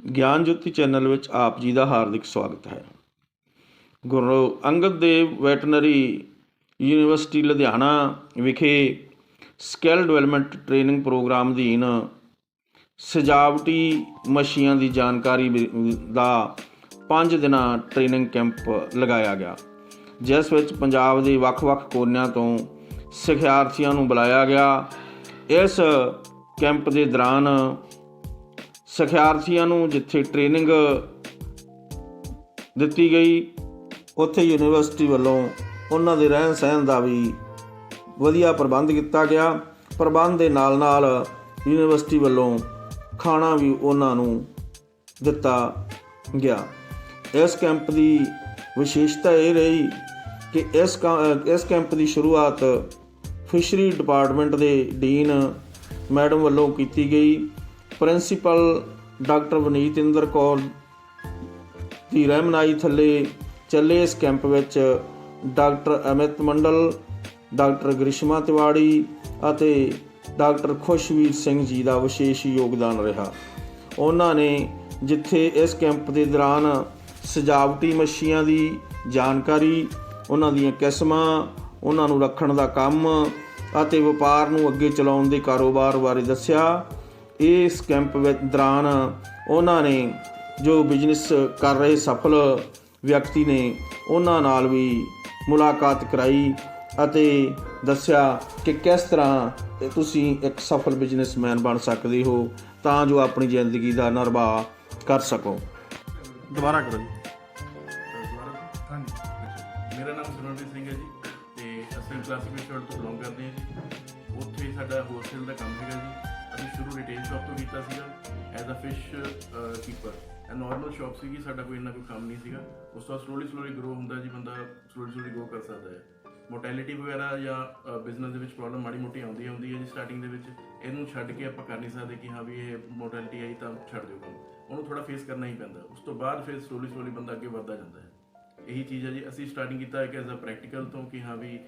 ਗਿਆਨ ਜੋਤੀ ਚੈਨਲ ਵਿੱਚ ਆਪ ਜੀ ਦਾ ਹਾਰਦਿਕ ਸਵਾਗਤ ਹੈ। ਗੁਰੂ ਅੰਗਦ ਦੇਵ ਵੈਟਰਨਰੀ ਯੂਨੀਵਰਸਿਟੀ, ਲੁਧਿਆਣਾ ਵਿਖੇ ਸਕਿੱਲ ਡਿਵੈਲਪਮੈਂਟ ਟ੍ਰੇਨਿੰਗ ਪ੍ਰੋਗਰਾਮ ਅਧੀਨ ਸਜਾਵਟੀ ਮੱਛੀਆਂ ਦੀ ਜਾਣਕਾਰੀ ਦਾ 5 ਦਿਨਾਂ ਟ੍ਰੇਨਿੰਗ ਕੈਂਪ ਲਗਾਇਆ ਗਿਆ, ਜਿਸ ਵਿੱਚ ਪੰਜਾਬ ਦੇ ਵੱਖ-ਵੱਖ ਕੋਨਿਆਂ ਤੋਂ ਸਿਖਿਆਰਥੀਆਂ ਨੂੰ ਬੁਲਾਇਆ ਗਿਆ। ਇਸ ਕੈਂਪ ਦੇ ਦੌਰਾਨ ਸਿਖਿਆਰਥੀਆਂ ਨੂੰ ਜਿੱਥੇ ਟ੍ਰੇਨਿੰਗ ਦਿੱਤੀ ਗਈ, ਉੱਥੇ ਯੂਨੀਵਰਸਿਟੀ ਵੱਲੋਂ ਉਹਨਾਂ ਦੇ ਰਹਿਣ ਸਹਿਣ ਦਾ ਵੀ ਵਧੀਆ ਪ੍ਰਬੰਧ ਕੀਤਾ ਗਿਆ। ਪ੍ਰਬੰਧ ਦੇ ਨਾਲ ਨਾਲ ਯੂਨੀਵਰਸਿਟੀ ਵੱਲੋਂ ਖਾਣਾ ਵੀ ਉਹਨਾਂ ਨੂੰ ਦਿੱਤਾ ਗਿਆ। ਇਸ ਕੈਂਪ ਦੀ ਵਿਸ਼ੇਸ਼ਤਾ ਇਹ ਰਹੀ ਕਿ ਇਸ ਕਾ- ਇਸ ਕੈਂਪ ਦੀ ਸ਼ੁਰੂਆਤ ਫਿਸ਼ਰੀ ਡਿਪਾਰਟਮੈਂਟ ਦੇ ਡੀਨ ਮੈਡਮ ਵੱਲੋਂ ਕੀਤੀ ਗਈ। ਪ੍ਰਿੰਸੀਪਲ ਡਾਕਟਰ ਵਨੀਤ ਇੰਦਰ ਕੌਰ ਦੀ ਰਹਿਨਮਾਈ ਥੱਲੇ ਚੱਲੇ ਇਸ ਕੈਂਪ ਵਿੱਚ ਡਾਕਟਰ ਅਮਿਤ ਮੰਡਲ, ਡਾਕਟਰ ਗ੍ਰਿਸ਼ਮਾ ਤਿਵਾੜੀ ਅਤੇ ਡਾਕਟਰ ਖੁਸ਼ਵੀਰ ਸਿੰਘ ਜੀ ਦਾ ਵਿਸ਼ੇਸ਼ ਯੋਗਦਾਨ ਰਿਹਾ। ਉਹਨਾਂ ਨੇ ਜਿੱਥੇ ਇਸ ਕੈਂਪ ਦੇ ਦੌਰਾਨ ਸਜਾਵਟੀ ਮੱਛੀਆਂ ਦੀ ਜਾਣਕਾਰੀ, ਉਹਨਾਂ ਦੀਆਂ ਕਿਸਮਾਂ, ਉਹਨਾਂ ਨੂੰ ਰੱਖਣ ਦਾ ਕੰਮ ਅਤੇ ਵਪਾਰ ਨੂੰ ਅੱਗੇ ਚਲਾਉਣ ਦੇ ਕਾਰੋਬਾਰ ਬਾਰੇ ਦੱਸਿਆ ਇਸ ਕੈਂਪ ਵਿੱਚ ਦੌਰਾਨ ਉਹਨਾਂ ਨੇ ਜੋ ਬਿਜ਼ਨਸ ਕਰ ਰਹੇ ਸਫਲ ਵਿਅਕਤੀ ਨੇ ਉਹਨਾਂ ਨਾਲ ਵੀ ਮੁਲਾਕਾਤ ਕਰਾਈ ਅਤੇ ਦੱਸਿਆ ਕਿ ਕਿਸ ਤਰ੍ਹਾਂ ਤੁਸੀਂ ਇੱਕ ਸਫਲ ਬਿਜ਼ਨਸਮੈਨ ਬਣ ਸਕਦੇ ਹੋ ਤਾਂ ਜੋ ਆਪਣੀ ਜ਼ਿੰਦਗੀ ਦਾ ਨਿਰਵਾਹ ਕਰ ਸਕੋ। ਦੁਬਾਰਾ ਕਰੋ ਜੀ। ਹਾਂਜੀ ਮੇਰਾ ਨਾਮ ਸੁਰਨਜੀਤ ਸਿੰਘ ਹੈ ਜੀ ਤੇ ਅਸੀਂ ਕਲਾਸਿਕ ਇੰਸਟੀਚਿਊਟ ਤੋਂ ਬਿਲੋਂਗ ਕਰਦੇ ਹਾਂ ਜੀ। ਉੱਥੇ ਸਾਡਾ ਹੋਸਟਲ ਦਾ ਕੰਮ ਹੈਗਾ ਜੀ। ਅਸੀਂ ਸ਼ੁਰੂ ਰਿਟੇਲ ਸ਼ਾਪ ਤੋਂ ਕੀਤਾ ਸੀਗਾ ਐਜ਼ ਅ ਫਿਸ਼ ਕੀਪਰ ਇਹ ਨਾਰਮਲ ਸ਼ਾਪ ਸੀਗੀ, ਸਾਡਾ ਕੋਈ ਇੰਨਾ ਕੋਈ ਕੰਮ ਨਹੀਂ ਸੀਗਾ। ਉਸ ਤੋਂ ਸਲੋਲੀ ਸਲੋਲੀ ਗਰੋ ਹੁੰਦਾ ਜੀ, ਬੰਦਾ ਸਲੋਲੀ ਸਲੋਲੀ ਗਰੋ ਕਰ ਸਕਦਾ ਹੈ। ਮੋਰਟੈਲਿਟੀ ਵਗੈਰਾ ਜਾਂ ਬਿਜ਼ਨਸ ਦੇ ਵਿੱਚ ਪ੍ਰੋਬਲਮ ਮਾੜੀ ਮੋਟੀ ਆਉਂਦੀ ਹੁੰਦੀ ਹੈ ਜੀ ਸਟਾਰਟਿੰਗ ਦੇ ਵਿੱਚ। ਇਹਨੂੰ ਛੱਡ ਕੇ ਆਪਾਂ ਕਰ ਨਹੀਂ ਸਕਦੇ ਕਿ ਹਾਂ ਵੀ ਇਹ ਮੋਰਟੈਲਿਟੀ ਆਈ ਤਾਂ ਛੱਡ ਦਿਓ ਕੰਮ। ਉਹਨੂੰ ਥੋੜਾ ਫੇਸ ਕਰਨਾ ਹੀ ਪੈਂਦਾ। ਉਸ ਤੋਂ ਬਾਅਦ ਫਿਰ ਸਲੋਲੀ ਸਲੋਲੀ ਬੰਦਾ ਅੱਗੇ ਵੱਧਦਾ ਜਾਂਦਾ ਹੈ। ਇਹੀ ਚੀਜ਼ ਹੈ ਜੀ, ਅਸੀਂ ਸਟਾਰਟਿੰਗ ਕੀਤਾ ਹੈ ਕਿ ਐਜ਼ ਅ ਪ੍ਰੈਕਟੀਕਲ ਤੋਂ ਕਿ ਹਾਂ ਵੀ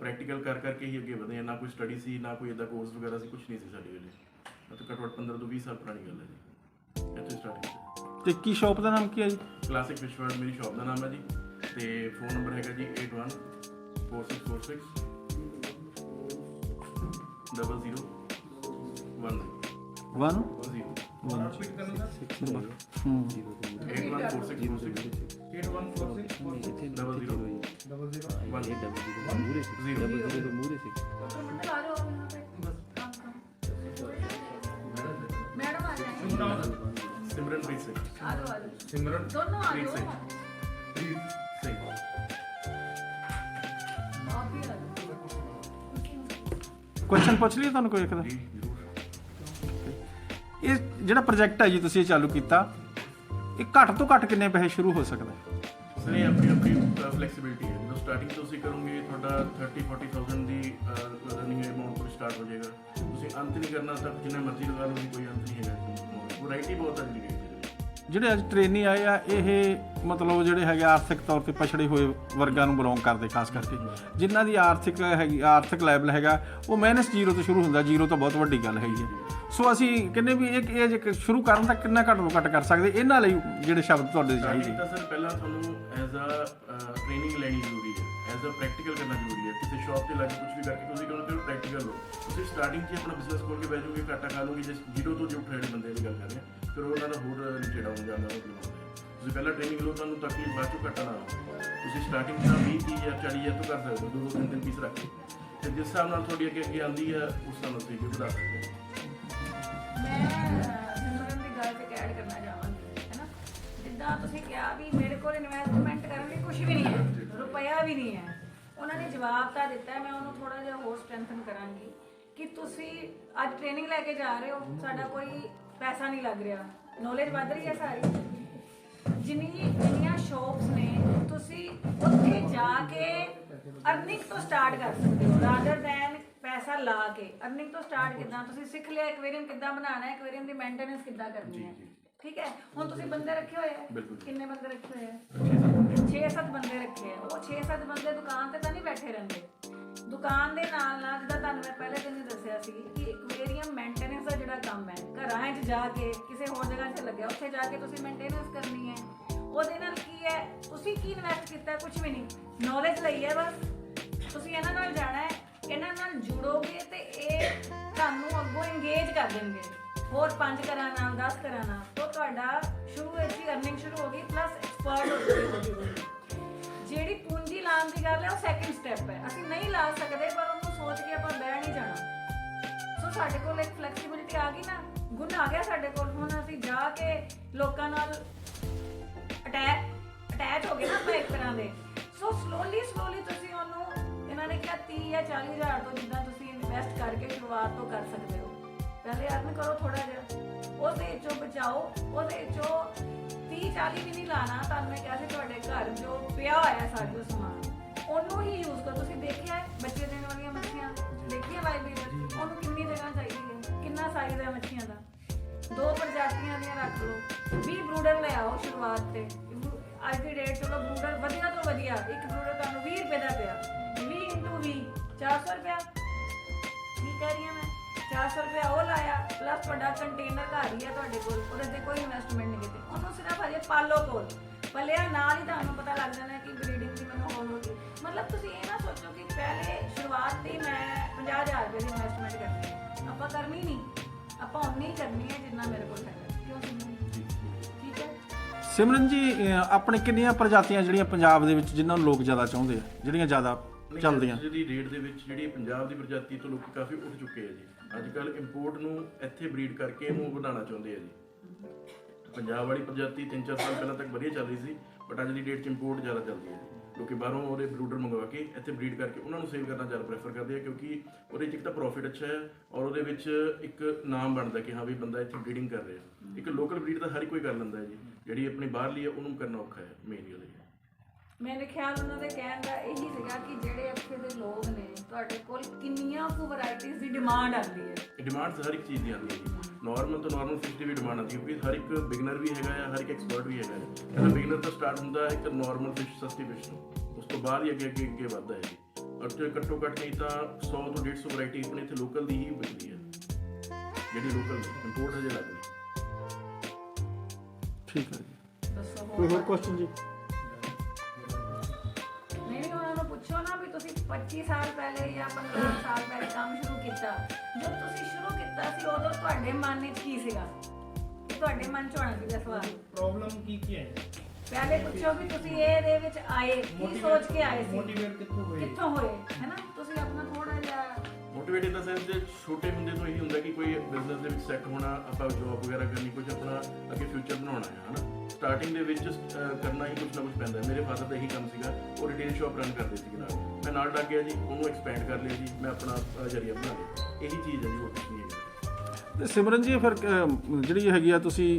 ਪ੍ਰੈਕਟੀਕਲ ਕਰ ਕਰਕੇ ਹੀ ਅੱਗੇ ਵਧੇ ਨਾ ਕੋਈ ਸਟੱਡੀ ਸੀ, ਨਾ ਕੋਈ ਇਦਾਂ ਕੋਰਸ ਵਗੈਰਾ ਸੀ ਕੁਝ ਨਹੀਂ ਸੀ ਸਾਡੇ ਵੇਲੇ ਮਤਲਬ ਘੱਟੋ 15 ਤੋਂ 20 ਸਾਲ ਪੁਰਾਣੀ ਗੱਲ ਹੈ ਜੀ ਇੱਥੇ ਸਟਾਰਟਿੰਗ ਤੇ ਕੀ ਸ਼ਾਪ ਦਾ ਨਾਮ ਕੀ ਹੈ ਜੀ ਕਲਾਸਿਕ ਵਿਸ਼ਵਾਸ ਮੇਰੀ ਸ਼ਾਪ ਦਾ ਨਾਮ ਹੈ ਜੀ ਤੇ ਫੋਨ ਨੰਬਰ ਹੈਗਾ ਜੀ 814646 ਸਿਮਰਨਪ੍ਰੀਤ ਸਿੰਘ। ਆਦੋ ਆਦੋ ਸਿਮਰਨ ਦੋਨੋਂ ਆ ਪ੍ਰੀਤ ਜਾਓ। ਸਿੰਘ। ਪ੍ਰੀਤ ਸਿੰਘ। ਆਪ ਹੀ ਆ ਕੁਐਸਚਨ ਪੁੱਛ ਲਈ ਤੁਹਾਨੂੰ ਕੋਈ ਇੱਕ ਦਾ? ਜੀ ਜ਼ਰੂਰ। ਇਹ ਜਿਹੜਾ ਪ੍ਰੋਜੈਕਟ ਹੈ ਜੀ ਤੁਸੀਂ ਇਹ ਚਾਲੂ ਕੀਤਾ ਇਹ ਘੱਟ ਤੋਂ ਘੱਟ ਕਿੰਨੇ ਪੈਸੇ ਸ਼ੁਰੂ ਹੋ ਸਕਦਾ ਸਟਾਰਟਿੰਗ ਤੁਸੀਂ ਕਰੋਗੇ ਤੁਹਾਡਾ 30 40000 ਦੀ ਰਨਿੰਗ ਅਮਾਉਂਟ ਤੋਂ ਸਟਾਰਟ ਹੋ ਜਾਏਗਾ। ਤੁਸੀਂ ਅੰਤ ਨਹੀਂ ਕਰਨਾ ਤਾਂ ਜਿੰਨਾ ਮਰਜ਼ੀ ਲਗਾ ਲਓ ਕੋਈ ਅੰਤ ਨਹੀਂ ਹੈਗਾ। ਵੈਰਾਈਟੀ ਬਹੁਤ ਹੈ ਜੀ ਜਿਹੜੇ ਅੱਜ ਟ੍ਰੇਨੀ ਆਏ ਆ ਇਹ ਮਤਲਬ ਜਿਹੜੇ ਹੈਗੇ ਆਰਥਿਕ ਤੌਰ ਤੇ ਪਛੜੇ ਹੋਏ ਵਰਗਾਂ ਨੂੰ ਬਿਲੋਂਗ ਕਰਦੇ ਖਾਸ ਕਰਕੇ। ਜਿਨ੍ਹਾਂ ਦੀ ਆਰਥਿਕ ਹੈਗੀ ਆਰਥਿਕ ਲੈਵਲ ਹੈਗਾ ਉਹ ਮਾਈਨਸ ਜ਼ੀਰੋ ਤੋਂ ਸ਼ੁਰੂ ਹੁੰਦਾ ਜ਼ੀਰੋ ਤਾਂ ਬਹੁਤ ਵੱਡੀ ਗੱਲ ਹੈਗੀ ਹੈ ਸੋ ਅਸੀਂ ਕਿੰਨੇ ਵੀ ਇੱਕ ਇਹ ਜੇ ਸ਼ੁਰੂ ਕਰਨ ਤਾਂ ਕਿੰਨਾ ਘੱਟ ਤੋਂ ਘੱਟ ਕਰ ਸਕਦੇ ਇਹਨਾਂ ਲਈ ਜਿਹੜੇ ਸ਼ਬਦ ਤੁਹਾਡੇ ਚਾਹੀਦੇ। ਤਾਂ ਸਰ ਪਹਿਲਾਂ ਤੁਹਾਨੂੰ ਐਜ਼ ਅ ਟ੍ਰੇਨਿੰਗ ਲੈਣੀ ਜ਼ਰੂਰੀ ਹੈ ਐਜ਼ ਅ ਪ੍ਰੈਕਟੀਕਲ ਕਰਨਾ ਜ਼ਰੂਰੀ ਹੈ। ਕਿਸੇ ਸ਼ਾਪ ਤੇ ਲੱਗ ਕੇ ਕੁਝ ਵੀ ਕਰਕੇ ਤੁਸੀਂ ਕਰੋ ਤੇ ਪ੍ਰੈਕਟੀਕਲ ਲਓ। ਤੁਸੀਂ ਸਟਾਰਟਿੰਗ 'ਚ ਹੀ ਆਪਣਾ ਬਿਜ਼ਨਸ ਖੋਲ ਕੇ ਬਹਿ ਜਾਓਗੇ, ਘਾਟਾ ਖਾ ਲਓਗੇ, ਜੇ ਜ਼ੀਰੋ ਤੋਂ ਜੋ ਉੱਠ ਰਹੇ ਬੰਦੇ ਦੀ ਗੱਲ ਕਰ ਰਹੇ ਹਾਂ, ਫਿਰ ਉਹਨਾਂ ਦਾ ਹੋਰ ਨੀਚੇ ਡਾਊਨ ਜਾਂਦਾ ਉਹ ਬਣਾਉਂਦੇ ਤੁਸੀਂ ਪਹਿਲਾਂ ਟ੍ਰੇਨਿੰਗ ਲਓ, ਤੁਹਾਨੂੰ ਤਕਲੀਫ ਬਾਅਦ ਚੋਂ ਘਾਟਾ ਨਾ ਆਵੇ। ਤੁਸੀਂ ਸਟਾਰਟਿੰਗ 'ਚ 20 30 ਜਾਂ 40 ਜਾਂ ਤੋਂ ਕਰ ਸਕਦੇ ਹੋ, ਦੋ ਦੋ, ਤਿੰਨ ਤਿੰਨ ਪੀਸ ਰੱਖ ਕੇ। ਤੇ ਜਿਸ ਹਿਸਾਬ ਨਾਲ ਤੁਹਾਡੀ ਅੱਗੇ ਅੱਗੇ ਆਉਂਦੀ ਹੈ, ਉਸ ਹਿਸਾਬ ਨਾਲ ਤੁਸੀਂ ਅੱਗੇ ਵਧਾ ਸਕਦੇ ਹੋ। ਮੈਂ ਸਿਮਰਨ ਦੀ ਗੱਲ ਤੇ ਐਡ ਕਰਨਾ ਚਾਹਾਂਗੀ ਹੈਨਾ ਜਿੱਦਾਂ ਤੁਸੀਂ ਕਿਹਾ ਵੀ ਮੇਰੇ ਕੋਲ ਇਨਵੈਸਟਮੈਂਟ ਕਰਨ ਲਈ ਕੁਝ ਵੀ ਨਹੀਂ ਹੈ। ਰੁਪਇਆ ਵੀ ਨਹੀਂ ਹੈ। ਉਹਨਾਂ ਨੇ ਜਵਾਬ ਤਾਂ ਦਿੱਤਾ ਹੈ, ਮੈਂ ਉਹਨੂੰ ਥੋੜਾ ਜਿਹਾ ਹੋਰ ਸਟਰੈਂਥਨ ਕਰਾਂਗੀ ਕਿ ਤੁਸੀਂ ਅੱਜ ਟ੍ਰੇਨਿੰਗ ਲੈ ਕੇ ਜਾ ਰਹੇ ਹੋ ਸਾਡਾ ਕੋਈ ਪੈਸਾ ਨਹੀਂ ਲੱਗ ਰਿਹਾ। ਨੌਲੇਜ ਵੱਧ ਰਹੀ ਹੈ ਸਾਰੀ। ਜਿੰਨੀ ਜਿੰਨੀਆਂ ਸ਼ਾਪਸ ਨੇ ਤੁਸੀਂ ਉੱਥੇ ਜਾ ਕੇ ਅਰਨਿੰਗ ਤੋਂ ਸਟਾਰਟ ਕਰ ਸਕਦੇ ਹੋ ਰਾਦਰ ਦੈਨ ਪੈਸਾ ਲਾ ਕੇ। ਅਰਨਿੰਗ ਤੋਂ ਸਟਾਰਟ ਕਿਦਾਂ? ਤੁਸੀਂ ਸਿੱਖ ਲਿਆ ਐਕਵੇਰੀਅਮ ਕਿੱਦਾਂ ਬਣਾਉਣਾ ਹੈ? ਐਕਵੇਰੀਅਮ ਦੀ ਮੇਨਟੇਨੈਂਸ ਕਿੱਦਾਂ ਕਰਨੀ ਹੈ? ਠੀਕ ਹੈ? ਹੁਣ ਤੁਸੀਂ ਬੰਦੇ ਰੱਖੇ ਹੋਏ ਆ? ਬਿਲਕੁਲ। ਕਿੰਨੇ ਬੰਦੇ ਰੱਖੇ ਹੋਏ ਆ? 6-7 ਬੰਦੇ। ਰੱਖੇ ਆ। ਉਹ 6-7 ਬੰਦੇ ਦੁਕਾਨ ਤੇ ਤਾਂ ਨਹੀਂ ਬੈਠੇ ਰਹਿੰਦੇ। ਦੁਕਾਨ ਦੇ ਨਾਲ ਨਾਲ ਜਿੱਦਾਂ ਤੁਹਾਨੂੰ ਮੈਂ ਪਹਿਲੇ ਦਿਨ ਹੀ ਦੱਸਿਆ ਸੀ ਕਿ ਐਕੁਆਰੀਅਮ ਮੇਨਟੇਨੈਂਸ ਦਾ ਜਿਹੜਾ ਕੰਮ ਹੈ ਘਰਾਂ 'ਚ ਜਾ ਕੇ ਕਿਸੇ ਹੋਰ ਜਗ੍ਹਾ 'ਤੇ ਲੱਗਿਆ ਉੱਥੇ ਜਾ ਕੇ ਤੁਸੀਂ ਮੇਨਟੇਨੈਂਸ ਕਰਨੀ ਹੈ। ਉਹਦੇ ਨਾਲ ਕੀ ਹੈ? ਤੁਸੀਂ ਕੀ ਇਨਵੈਸਟ ਕੀਤਾ? ਕੁਝ ਵੀ ਨਹੀਂ। ਨੌਲੇਜ ਲਈ ਹੈ ਬਸ। ਤੁਸੀਂ ਇਹਨਾਂ ਨਾਲ ਜਾਣਾ ਹੈ ਇਹਨਾਂ ਨਾਲ ਜੁੜੋਗੇ ਤੇ ਇਹ ਤੁਹਾਨੂੰ ਅੱਗੋਂ ਇੰਗੇਜ ਕਰ ਦੇਣਗੇ। ਹੋਰ ਪੰਜ ਘਰਾਂ ਨਾਲ 10 ਘਰਾਂ ਨਾਲ ਤਾਂ ਤੁਹਾਡਾ ਸ਼ੁਰੂ ਵਿੱਚ ਹੀ ਅਰਨਿੰਗ ਸ਼ੁਰੂ ਹੋ ਗਈ ਪਲੱਸ ਐਕਸਪਰਟ ਹੋ ਜਾਓਗੇ ਜਿਹੜੀ ਪੂੰਜੀ ਲਾਉਣ ਦੀ ਗੱਲ ਹੈ, ਉਹ ਸੈਕਿੰਡ ਸਟੈਪ ਹੈ। ਅਸੀਂ ਨਹੀਂ ਲਾ ਸਕਦੇ, ਪਰ ਉਹਨੂੰ ਸੋਚ ਕੇ ਆਪਾਂ ਬਹਿ ਨਹੀਂ ਜਾਣਾ। ਸੋ ਸਾਡੇ ਕੋਲ ਇੱਕ ਫਲੈਕਸੀਬਿਲਿਟੀ ਆ ਗਈ ਨਾ। ਗੁਣ ਆ ਗਿਆ ਸਾਡੇ ਕੋਲ। ਹੁਣ ਅਸੀਂ ਜਾ ਕੇ ਲੋਕਾਂ ਨਾਲ ਅਟੈਚ ਅਟੈਚ ਹੋ ਗਏ ਨਾ ਆਪਾਂ ਇੱਕ ਤਰ੍ਹਾਂ ਦੇ। ਸੋ ਸਲੋਲੀ ਸਲੋਲੀ ਤੁਸੀਂ ਉਹਨੂੰ, ਇਹਨਾਂ ਨੇ ਕਿਹਾ 30 ਜਾਂ 40 ਹਜ਼ਾਰ ਤੋਂ ਜਿੱਦਾਂ ਤੁਸੀਂ ਇਨਵੈਸਟ ਕਰਕੇ ਸ਼ੁਰੂਆਤ ਤੋਂ ਕਰ ਸਕਦੇ ਹੋ। ਪਹਿਲੇ ਅਰਨ ਕਰੋ ਥੋੜਾ ਜਿਹਾ। ਉਹਦੇ ਚੋਂ ਬਚਾਓ ਉਹਦੇ ਚੋਂ 30 40 ਵੀ ਨਹੀਂ ਲਾਣਾ ਤੁਹਾਨੂੰ ਮੈਂ ਕਿਹਾ ਸੀ ਤੁਹਾਡੇ ਘਰ ਜੋ ਪਿਆ ਹੋਇਆ ਸਾਜੋ ਸਮਾਨ ਉਹਨੂੰ ਹੀ ਯੂਜ਼ ਕਰੋ। ਤੁਸੀਂ ਦੇਖਿਆ ਹੈ ਬੱਚੇ ਦੇਣ ਵਾਲੀਆਂ ਮੱਛੀਆਂ? ਦੇਖੀਆਂ ਵਿੱਚ ਉਹਨੂੰ ਕਿੰਨੀ ਜਗ੍ਹਾ ਚਾਹੀਦੀ ਹੈ? ਕਿੰਨਾ ਸਾਈਜ਼ ਹੈ ਮੱਛੀਆਂ ਦਾ? ਦੋ ਪ੍ਰਜਾਤੀਆਂ ਦੀਆਂ ਰੱਖ ਲਓ। 20 ਬਰੂਡਰ ਲੈ ਆਓ ਸ਼ੁਰੂਆਤ ਤੇ। ਅੱਜ ਦੀ ਡੇਟ ਚਲੋ ਬਰੂਡਰ ਵਧੀਆ ਤੋਂ ਵਧੀਆ। ਇੱਕ ਬਰੂਡਰ ਤੁਹਾਨੂੰ 20 ਰੁਪਏ ਦਾ ਪਿਆ। 20 into 20 400 ਰੁਪਏ ਕੀ ਕਹਿ ਰਹੀ ਹਾਂ ਮੈਂ? 400 ਰੁਪਏ ਉਹ ਲਾਇਆ ਪਲੱਸ ਤੁਹਾਡਾ ਕੰਟੇਨਰ ਘਰ ਹੀ ਆ ਤੁਹਾਡੇ ਕੋਲ ਉਹਦੇ ਤੇ ਕੋਈ ਇਨਵੈਸਟਮੈਂਟ ਨਹੀਂ ਕੀਤੀ ਉਹਨੂੰ ਸਿਰਫ ਹਜੇ ਪਾਲੋ ਕੋਲ ਪਲਿਆ ਨਾਲ ਹੀ ਤੁਹਾਨੂੰ ਪਤਾ ਲੱਗ ਜਾਣਾ ਕਿ ਬਰੀਡਿੰਗ ਦੀ ਮੈਨੂੰ ਹੋਣ ਹੋਗੀ ਮਤਲਬ ਤੁਸੀਂ ਇਹ ਨਾ ਸੋਚੋ ਕਿ ਪਹਿਲੇ ਸ਼ੁਰੂਆਤ ਤੇ ਹੀ ਮੈਂ 50000 ਰੁਪਏ ਦੀ ਇਨਵੈਸਟਮੈਂਟ ਕਰਨੀ ਹੈ ਆਪਾਂ ਕਰਨੀ ਨਹੀਂ ਆਪਾਂ ਉਨੀ ਹੀ ਕਰਨੀ ਹੈ ਜਿੰਨਾ ਮੇਰੇ ਕੋਲ ਹੈਗਾ ਕਿਉਂ ਸੁਣੋ ਠੀਕ ਹੈ ਸਿਮਰਨ ਜੀ ਅਹ ਆਪਣੇ ਕਿੰਨੀਆਂ ਪ੍ਰਜਾਤੀਆਂ ਜਿਹੜੀਆਂ ਪੰਜਾਬ ਦੇ ਵਿੱਚ ਜਿਨ੍ਹਾਂ ਨੂੰ ਲੋਕ ਜ਼ਿਆਦਾ ਚਾਹੁੰਦੇ ਆ ਜਿਹੜੀਆਂ ਜ਼ਿਆਦਾ ਚੱਲਦੀਆਂ ਜਿਹੜੀ ਰੇਟ ਦੇ ਵਿੱਚ ਜਿਹੜੀ ਪੰਜਾਬ ਦੀ ਪ੍ਰਜਾਤੀ ਤੋਂ ਲੋਕ ਕਾਫੀ ਉੱਠ ਚੁੱਕੇ ਆ ਜੀ ਅੱਜ ਕੱਲ ਇੰਪੋਰਟ ਨੂੰ ਇੱਥੇ ਬਰੀਡ ਕਰਕੇ ਇਹਨੂੰ ਵਧਾਉਣਾ ਚਾਹੁੰਦੇ ਆ ਜੀ। ਪੰਜਾਬ ਵਾਲੀ ਪ੍ਰਜਾਤੀ 3-4 ਸਾਲ ਪਹਿਲਾਂ ਤੱਕ ਵਧੀਆ ਚੱਲ ਰਹੀ ਸੀ ਬਟ ਅੱਜ ਦੀ ਡੇਟ 'ਚ ਇੰਪੋਰਟ ਜ਼ਿਆਦਾ ਚੱਲਦੀ ਹੈ। ਲੋਕੀ ਬਾਹਰੋਂ ਉਹਦੇ ਬਰੂਡਰ ਮੰਗਵਾ ਕੇ ਇੱਥੇ ਬਰੀਡ ਕਰਕੇ ਉਹਨਾਂ ਨੂੰ ਸੇਲ ਕਰਨਾ ਜ਼ਿਆਦਾ ਪ੍ਰੈਫਰ ਕਰਦੇ ਆ, ਕਿਉਂਕਿ ਉਹਦੇ 'ਚ ਇੱਕ ਤਾਂ ਪ੍ਰੋਫਿਟ ਅੱਛਾ ਹੈ ਔਰ ਉਹਦੇ ਵਿੱਚ ਇੱਕ ਨਾਮ ਬਣਦਾ ਕਿ ਹਾਂ ਵੀ ਬੰਦਾ ਇੱਥੇ ਬਰੀਡਿੰਗ ਕਰ ਰਿਹਾ। ਇੱਕ ਲੋਕਲ ਬਰੀਡ ਤਾਂ ਹਰ ਕੋਈ ਕਰ ਲੈਂਦਾ ਹੈ ਜੀ। ਜਿਹੜੀ ਆਪਣੀ ਬਾਹਰਲੀ ਹੈ, ਉਹਨੂੰ ਕਰਨਾ ਔਖਾ ਹੈ ਮੇਨ ਉਹਦੇ ਮੇਰੇ ਖਿਆਲ ਉਹਨਾਂ ਦੇ ਕਹਿਣ ਦਾ ਇਹੀ ਸੀਗਾ ਕਿ ਜਿਹੜੇ ਇੱਥੇ ਦੇ ਲੋਕ ਨੇ ਤੁਹਾਡੇ ਕੋਲ ਕਿੰਨੀਆਂ ਕੁ ਵੈਰਾਈਟੀਆਂ ਦੀ ਡਿਮਾਂਡ ਆਉਂਦੀ ਹੈ? ਡਿਮਾਂਡ ਹਰ ਇੱਕ ਚੀਜ਼ ਦੀ ਆਉਂਦੀ ਹੈ ਜੀ। ਨਾਰਮਲ ਤੋਂ ਨਾਰਮਲ ਫਿਸ਼ ਦੀ ਵੀ ਡਿਮਾਂਡ ਆਉਂਦੀ ਹੈ ਕਿਉਂਕਿ ਹਰ ਇੱਕ ਬਿਗਨਰ ਵੀ ਹੈਗਾ ਹੈ ਹਰ ਇੱਕ ਐਕਸਪਰਟ ਵੀ ਹੈਗਾ ਹੈ ਪਹਿਲਾਂ ਬਿਗਨਰ ਤੋਂ ਸਟਾਰਟ ਹੁੰਦਾ ਹੈ ਇੱਕ ਨਾਰਮਲ ਫਿਸ਼ ਸਸਤੀ ਫਿਸ਼ ਤੋਂ ਉਸ ਤੋਂ ਬਾਅਦ ਹੀ ਅੱਗੇ ਅੱਗੇ ਅੱਗੇ ਵੱਧਦਾ ਹੈ ਜੀ। ਔਰ ਤੇ ਘੱਟੋ ਘੱਟ ਨਹੀਂ ਤਾਂ 100 ਤੋਂ 150 ਵੈਰਾਈਟੀ ਆਪਣੇ ਇੱਥੇ ਲੋਕਲ ਦੀ ਹੀ ਵਿਕਦੀ ਹੈ। ਜਿਹੜੀ ਲੋਕਲ ਇੰਪੋਰਟ ਹਜੇ ਲੱਗ ਰਹੀ ਠੀਕ ਹੈ ਜੀ। ਦੱਸੋ ਹੋਰ। ਕੋਈ ਹੋਰ ਕੁਐਸਚਨ ਜੀ? 25 ਸਾਲ ਪਹਿਲੇ ਜਾਂ 15 ਸਾਲ ਪਹਿਲੇ ਕੰਮ ਸ਼ੁਰੂ ਕੀਤਾ ਜਦ ਤੁਸੀਂ ਸ਼ੁਰੂ ਕੀਤਾ ਸੀ ਉਦੋਂ ਤੁਹਾਡੇ ਮਨ ਵਿੱਚ ਕੀ ਸੀਗਾ? ਤੁਹਾਡੇ ਮਨ ਚ ਹੋਣਾ ਚਾਹੀਦਾ ਸਵਾਲ। ਪ੍ਰੋਬਲਮ ਕੀ ਕੀ ਹੈ? ਪਹਿਲੇ ਪੁੱਛੋ ਵੀ ਤੁਸੀਂ ਇਹਦੇ ਵਿੱਚ ਆਏ ਕੀ ਸੋਚ ਕੇ ਆਏ ਸੀ? ਮੋਟੀਵੇਟ ਕਿੱਥੋਂ ਹੋਏ? ਕਿੱਥੋਂ ਹੋਏ? ਹੈਨਾ ਮੋਟੀਵੇਟ ਇਨ ਦਾ ਸੈਂਸ ਜੇ ਛੋਟੇ ਹੁੰਦੇ ਤੋਂ ਇਹੀ ਹੁੰਦਾ ਕਿ ਕੋਈ ਬਿਜ਼ਨਸ ਦੇ ਵਿੱਚ ਸੈੱਟ ਹੋਣਾ, ਆਪਾਂ ਜੌਬ ਵਗੈਰਾ ਕਰਨੀ ਕੁਝ ਆਪਣਾ ਅੱਗੇ ਫਿਊਚਰ ਬਣਾਉਣਾ ਹੈ, ਹਨਾ? ਸਟਾਰਟਿੰਗ ਦੇ ਵਿੱਚ ਕਰਨਾ ਹੀ ਕੁਝ ਨਾ ਕੁਝ ਪੈਂਦਾ ਮੇਰੇ ਫਾਦਰ ਦਾ ਇਹੀ ਕੰਮ ਸੀਗਾ, ਉਹ ਰਿਟੇਲ ਸ਼ਾਪ ਰਨ ਕਰਦੇ ਸੀ ਨਾਲ। ਮੈਂ ਨਾਲ ਲੱਗ ਗਿਆ ਜੀ, ਉਹਨੂੰ ਐਕਸਪੈਂਡ ਕਰ ਲਿਆ ਜੀ, ਮੈਂ ਆਪਣਾ ਜਰੀਆ ਬਣਾ ਲਿਆ। ਇਹੀ ਚੀਜ਼ ਹੈ ਜੀ, ਹੋਰ ਕੁਝ ਨਹੀਂ ਹੈ। ਤੇ ਸਿਮਰਨ ਜੀ ਫਿਰ ਜਿਹੜੀ ਹੈਗੀ ਆ ਤੁਸੀਂ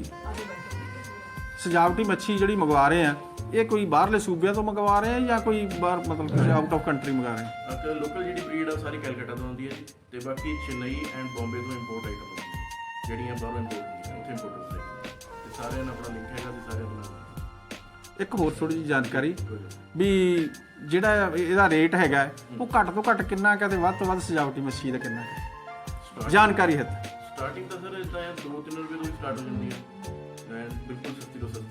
ਸਜਾਵਟੀ ਮੱਛੀ ਜਿਹੜੀ ਮੰਗਵਾ ਰਹੇ ਆ ਇਹ ਕੋਈ ਬਾਹਰਲੇ ਸੂਬਿਆਂ ਤੋਂ ਮੰਗਵਾ ਰਹੇ ਆ ਜਾਂ ਕੋਈ ਬਾਹਰ ਮਤਲਬ ਕਿ ਆਊਟ ਆਫ ਕੰਟਰੀ ਮੰਗਾ ਰਹੇ ਆ? ਅਗਰ ਲੋਕਲ ਜਿਹੜੀ ਬਰੀਡ ਆ ਉਹ ਸਾਰੀ ਕੈਲਕਟਾ ਤੋਂ ਆਉਂਦੀ ਹੈ ਜੀ ਤੇ ਬਾਕੀ ਚੇਨਈ ਐਂਡ ਬੰਬੇ ਤੋਂ ਇੰਪੋਰਟ ਆਈਟਮ ਆਉਂਦੀ ਹੈ। ਜਿਹੜੀਆਂ ਬਾਹਰੋਂ ਇੰਪੋਰਟ ਹੁੰਦੀਆਂ ਉੱਥੇ ਇੰਪੋਰਟ ਹੁੰਦੇ ਤੇ ਸਾਰਿਆਂ ਨਾਲ ਆਪਣਾ ਲਿੰਕ ਹੈਗਾ ਤੇ ਸਾਰਿਆਂ ਨਾਲ ਇੱਕ ਹੋਰ ਥੋੜੀ ਜਿਹੀ ਜਾਣਕਾਰੀ ਵੀ ਜਿਹੜਾ ਇਹਦਾ ਰੇਟ ਹੈਗਾ ਹੈ, ਉਹ ਘੱਟ ਤੋਂ ਘੱਟ ਕਿੰਨਾ ਕਹਤੇ ਵੱਧ ਤੋਂ ਵੱਧ ਸਜਾਵਟੀ ਮੱਛੀ ਦਾ ਕਿੰਨਾ ਕੁ? ਜਾਣਕਾਰੀ ਹੈ ਸਟਾਰਟਿੰਗ ਤਾਂ ਸਰ ਇਦਾਂ ਹੈ 2-3 ਰੁਪਏ ਤੋਂ ਸਟਾਰਟ ਹੋ ਜਾਂਦੀ ਹੈ। ਐਂਡ ਬਿਲਕੁਲ ਸਸਤੀ ਤੋਂ ਸਸਤੀ।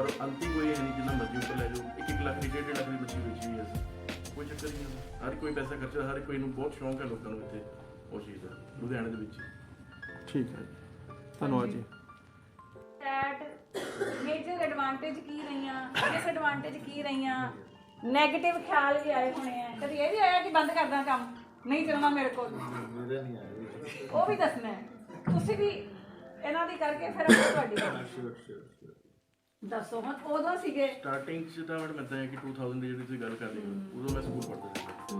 ਔਰ ਅੰਤੀ ਕੋਈ ਹੈ ਨਹੀਂ ਜਿੰਨਾ ਮਰਜ਼ੀ ਉੱਪਰ ਲੈ ਜਾਓ। 1-1 ਲੱਖ ਦੀ 1.5 ਲੱਖ ਦੀ ਮੱਛੀ ਵੇਚੀ ਹੋਈ ਹੈ ਅਸੀਂ ਕੋਈ ਚੱਕਰ ਨਹੀਂ ਹੈ। ਹਰ ਕੋਈ ਪੈਸਾ ਖਰਚਦਾ ਹਰ ਕੋਈ ਨੂੰ ਬਹੁਤ ਸ਼ੌਂਕ ਹੈ ਲੋਕਾਂ ਨੂੰ ਇੱਥੇ ਉਹ ਚੀਜ਼ ਦਾ ਲੁਧਿਆਣੇ ਦੇ ਵਿੱਚ। ਠੀਕ ਹੈ। ਧੰਨਵਾਦ ਜੀ। ਐਟ ਮੇਜਰ ਐਡਵਾਂਟੇਜ ਕੀ ਰਹੀਆਂ ਡਿਸਐਡਵਾਂਟੇਜ ਕੀ ਰਹੀਆਂ? 네ਗੇਟਿਵ ਖਿਆਲ ਵੀ ਆਏ ਹੋਣੇ ਆ। ਕਦੀ ਇਹ ਵੀ ਆਇਆ ਕਿ ਬੰਦ ਕਰਦਾ ਕੰਮ? ਨਹੀਂ ਚੱਲਣਾ ਮੇਰੇ ਕੋਲ। ਉਹ ਵੀ ਦੱਸਣਾ ਹੈ। ਤੁਸੀਂ ਵੀ ਇਹਨਾਂ ਦੀ ਕਰਕੇ ਫਿਰ ਆਪਾਂ ਤੁਹਾਡੀ ਦੱਸੋ ਹੁਣ ਉਦੋਂ ਸੀਗੇ। ਸਟਾਰਟਿੰਗ 'ਚ ਤਾਂ ਮੈਨੂੰ ਤਾਂ ਹੈ ਕਿ 2000 ਦੀ ਜਿਹੜੀ ਤੁਸੀਂ ਗੱਲ ਕਰ ਰਹੇ ਹੋ। ਉਦੋਂ ਮੈਂ ਸਕੂਲ ਪੜ੍ਹਦਾ ਸੀ।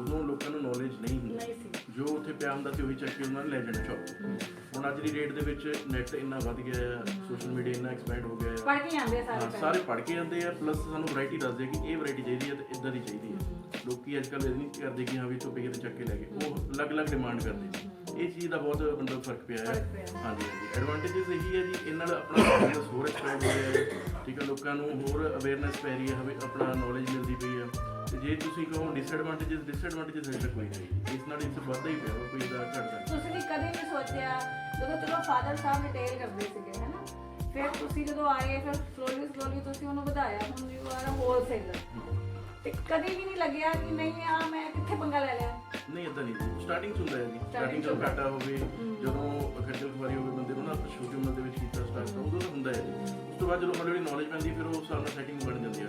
ਉਦੋਂ ਲੋਕਾਂ ਨੂੰ ਨੌਲੇਜ ਨਹੀਂ ਨਹੀਂ ਸੀ। ਜੋ ਉੱਥੇ ਪਿਆ ਹੁੰਦਾ ਸੀ ਉਹੀ ਚੱਕ ਕੇ ਉਹਨਾਂ ਨੇ ਲੈ ਜਾਣਾ ਸ਼ੌਪ ਹੁਣ ਅੱਜ ਦੀ ਡੇਟ ਦੇ ਵਿੱਚ ਨੈਟ ਇੰਨਾ ਵੱਧ ਗਿਆ ਹੈ ਸੋਸ਼ਲ ਮੀਡੀਆ ਇੰਨਾ ਐਕਸਪੈਂਡ ਹੋ ਗਿਆ ਹੈ ਪੜ੍ਹ ਕੇ ਆਉਂਦੇ ਆ ਸਾਰੇ ਸਾਰੇ ਪੜ੍ਹ ਕੇ ਜਾਂਦੇ ਆ ਪਲੱਸ ਸਾਨੂੰ ਵੈਰਾਈਟੀ ਦੱਸਦੇ ਆ ਕਿ ਇਹ ਵੈਰਾਈਟੀ ਚਾਹੀਦੀ ਹੈ ਤੇ ਇਦਾਂ ਦੀ ਚਾਹੀਦੀ ਹੈ। ਲੋਕੀ ਅੱਜ ਕੱਲ੍ਹ ਇਹ ਨਹੀਂ ਕਰਦੇ ਕਿ ਹਾਂ ਵੀ ਧੁੱਪੇ ਕਿਤੇ ਚੱਕ ਕੇ ਲੈ ਗਏ। ਉਹ ਅਲੱਗ-ਅਲੱਗ ਡਿਮਾਂਡ ਕਰਦੇ ਇਹ ਚੀਜ਼ ਦਾ ਬਹੁਤ ਬੰਦੋ ਫ਼ਰਕ ਪਿਆ ਹੈ। ਹਾਂਜੀ ਹਾਂਜੀ। ਐਡਵਾਂਟੇजेस ਇਹੀ ਹੈ ਜੀ ਇਹਨਾਂ ਨਾਲ ਆਪਣਾ ਬਿਜ਼ਨਸ ਹੋਰ ਐਕਸਪੈਂਡ ਹੋ। ਰਿਹਾ ਠੀਕ ਹੈ ਲੋਕਾਂ ਨੂੰ ਹੋਰ ਅਵੇਅਰਨੈਸ ਪੈ ਰਹੀ ਹੈ ਆਪਣਾ ਨੌਲੇਜ ਮਿਲਦੀ ਪਈ ਹੈ। ਤੇ ਜੇ ਤੁਸੀਂ ਕਹੋ ਡਿਸਐਡਵਾਂਟੇजेस ਡਿਸਐਡਵਾਂਟੇजेस ਹੈ ਤਾਂ ਕੋਈ ਨਹੀਂ ਇਸ ਨਾਲ ਇਸ ਵੱਧਦਾ ਹੀ ਪਿਆ ਕੋਈ ਇਹਦਾ ਘਟਦਾ ਤੁਸੀਂ ਵੀ ਕਦੇ ਨਹੀਂ ਸੋਚਿਆ ਜਦੋਂ ਚਲੋ ਫਾਦਰ ਸਾਹਿਬ ਰਿਟੇਲ ਕਰਦੇ ਸੀਗੇ ਹੈਨਾ ਫਿਰ ਤੁਸੀਂ ਜਦੋਂ ਆਏ ਫਿਰ ਸਲੋਲੀ ਸਲੋਲੀ ਤੁਸੀਂ ਉਹਨੂੰ ਵਧਾਇਆ ਹੁਣ ਵੀ ਉਹ ਆ ਹੋਲਸੇਲਰ ਤੇ ਕਦੇ ਵੀ ਨਹੀਂ ਲੱਗਿਆ ਕਿ ਨਹੀਂ ਆ ਮੈਂ ਕਿੱਥੇ ਪੰਗਾ ਲੈ ਲਿਆ? ਨਹੀਂ ਇਦਾਂ ਨਹੀਂ। ਸਟਾਰਟਿੰਗ ਹੁੰਦਾ ਹੈ ਜੀ। ਸਟਾਰਟਿੰਗ ਜਦੋਂ ਤੋਂ ਘਾਟਾ ਹੋਵੇ ਜਦੋਂ ਖੱਜਲ ਖੁਆਰੀ ਹੋਵੇ ਬੰਦੇ ਨੂੰ ਨਾ ਛੋਟੀ ਉਮਰ ਦੇ ਵਿੱਚ ਕੀਤਾ ਸਟਾਰਟ ਉਦੋਂ ਤਾਂ ਹੁੰਦਾ ਹੈ ਉਸ ਤੋਂ ਬਾਅਦ ਜਦੋਂ ਹੌਲੀ ਨੌਲੇਜ ਪੈਂਦੀ ਫਿਰ ਉਹ ਨਾਲ ਸੈਟਿੰਗ ਬਣ ਜਾਂਦੀ ਹੈ।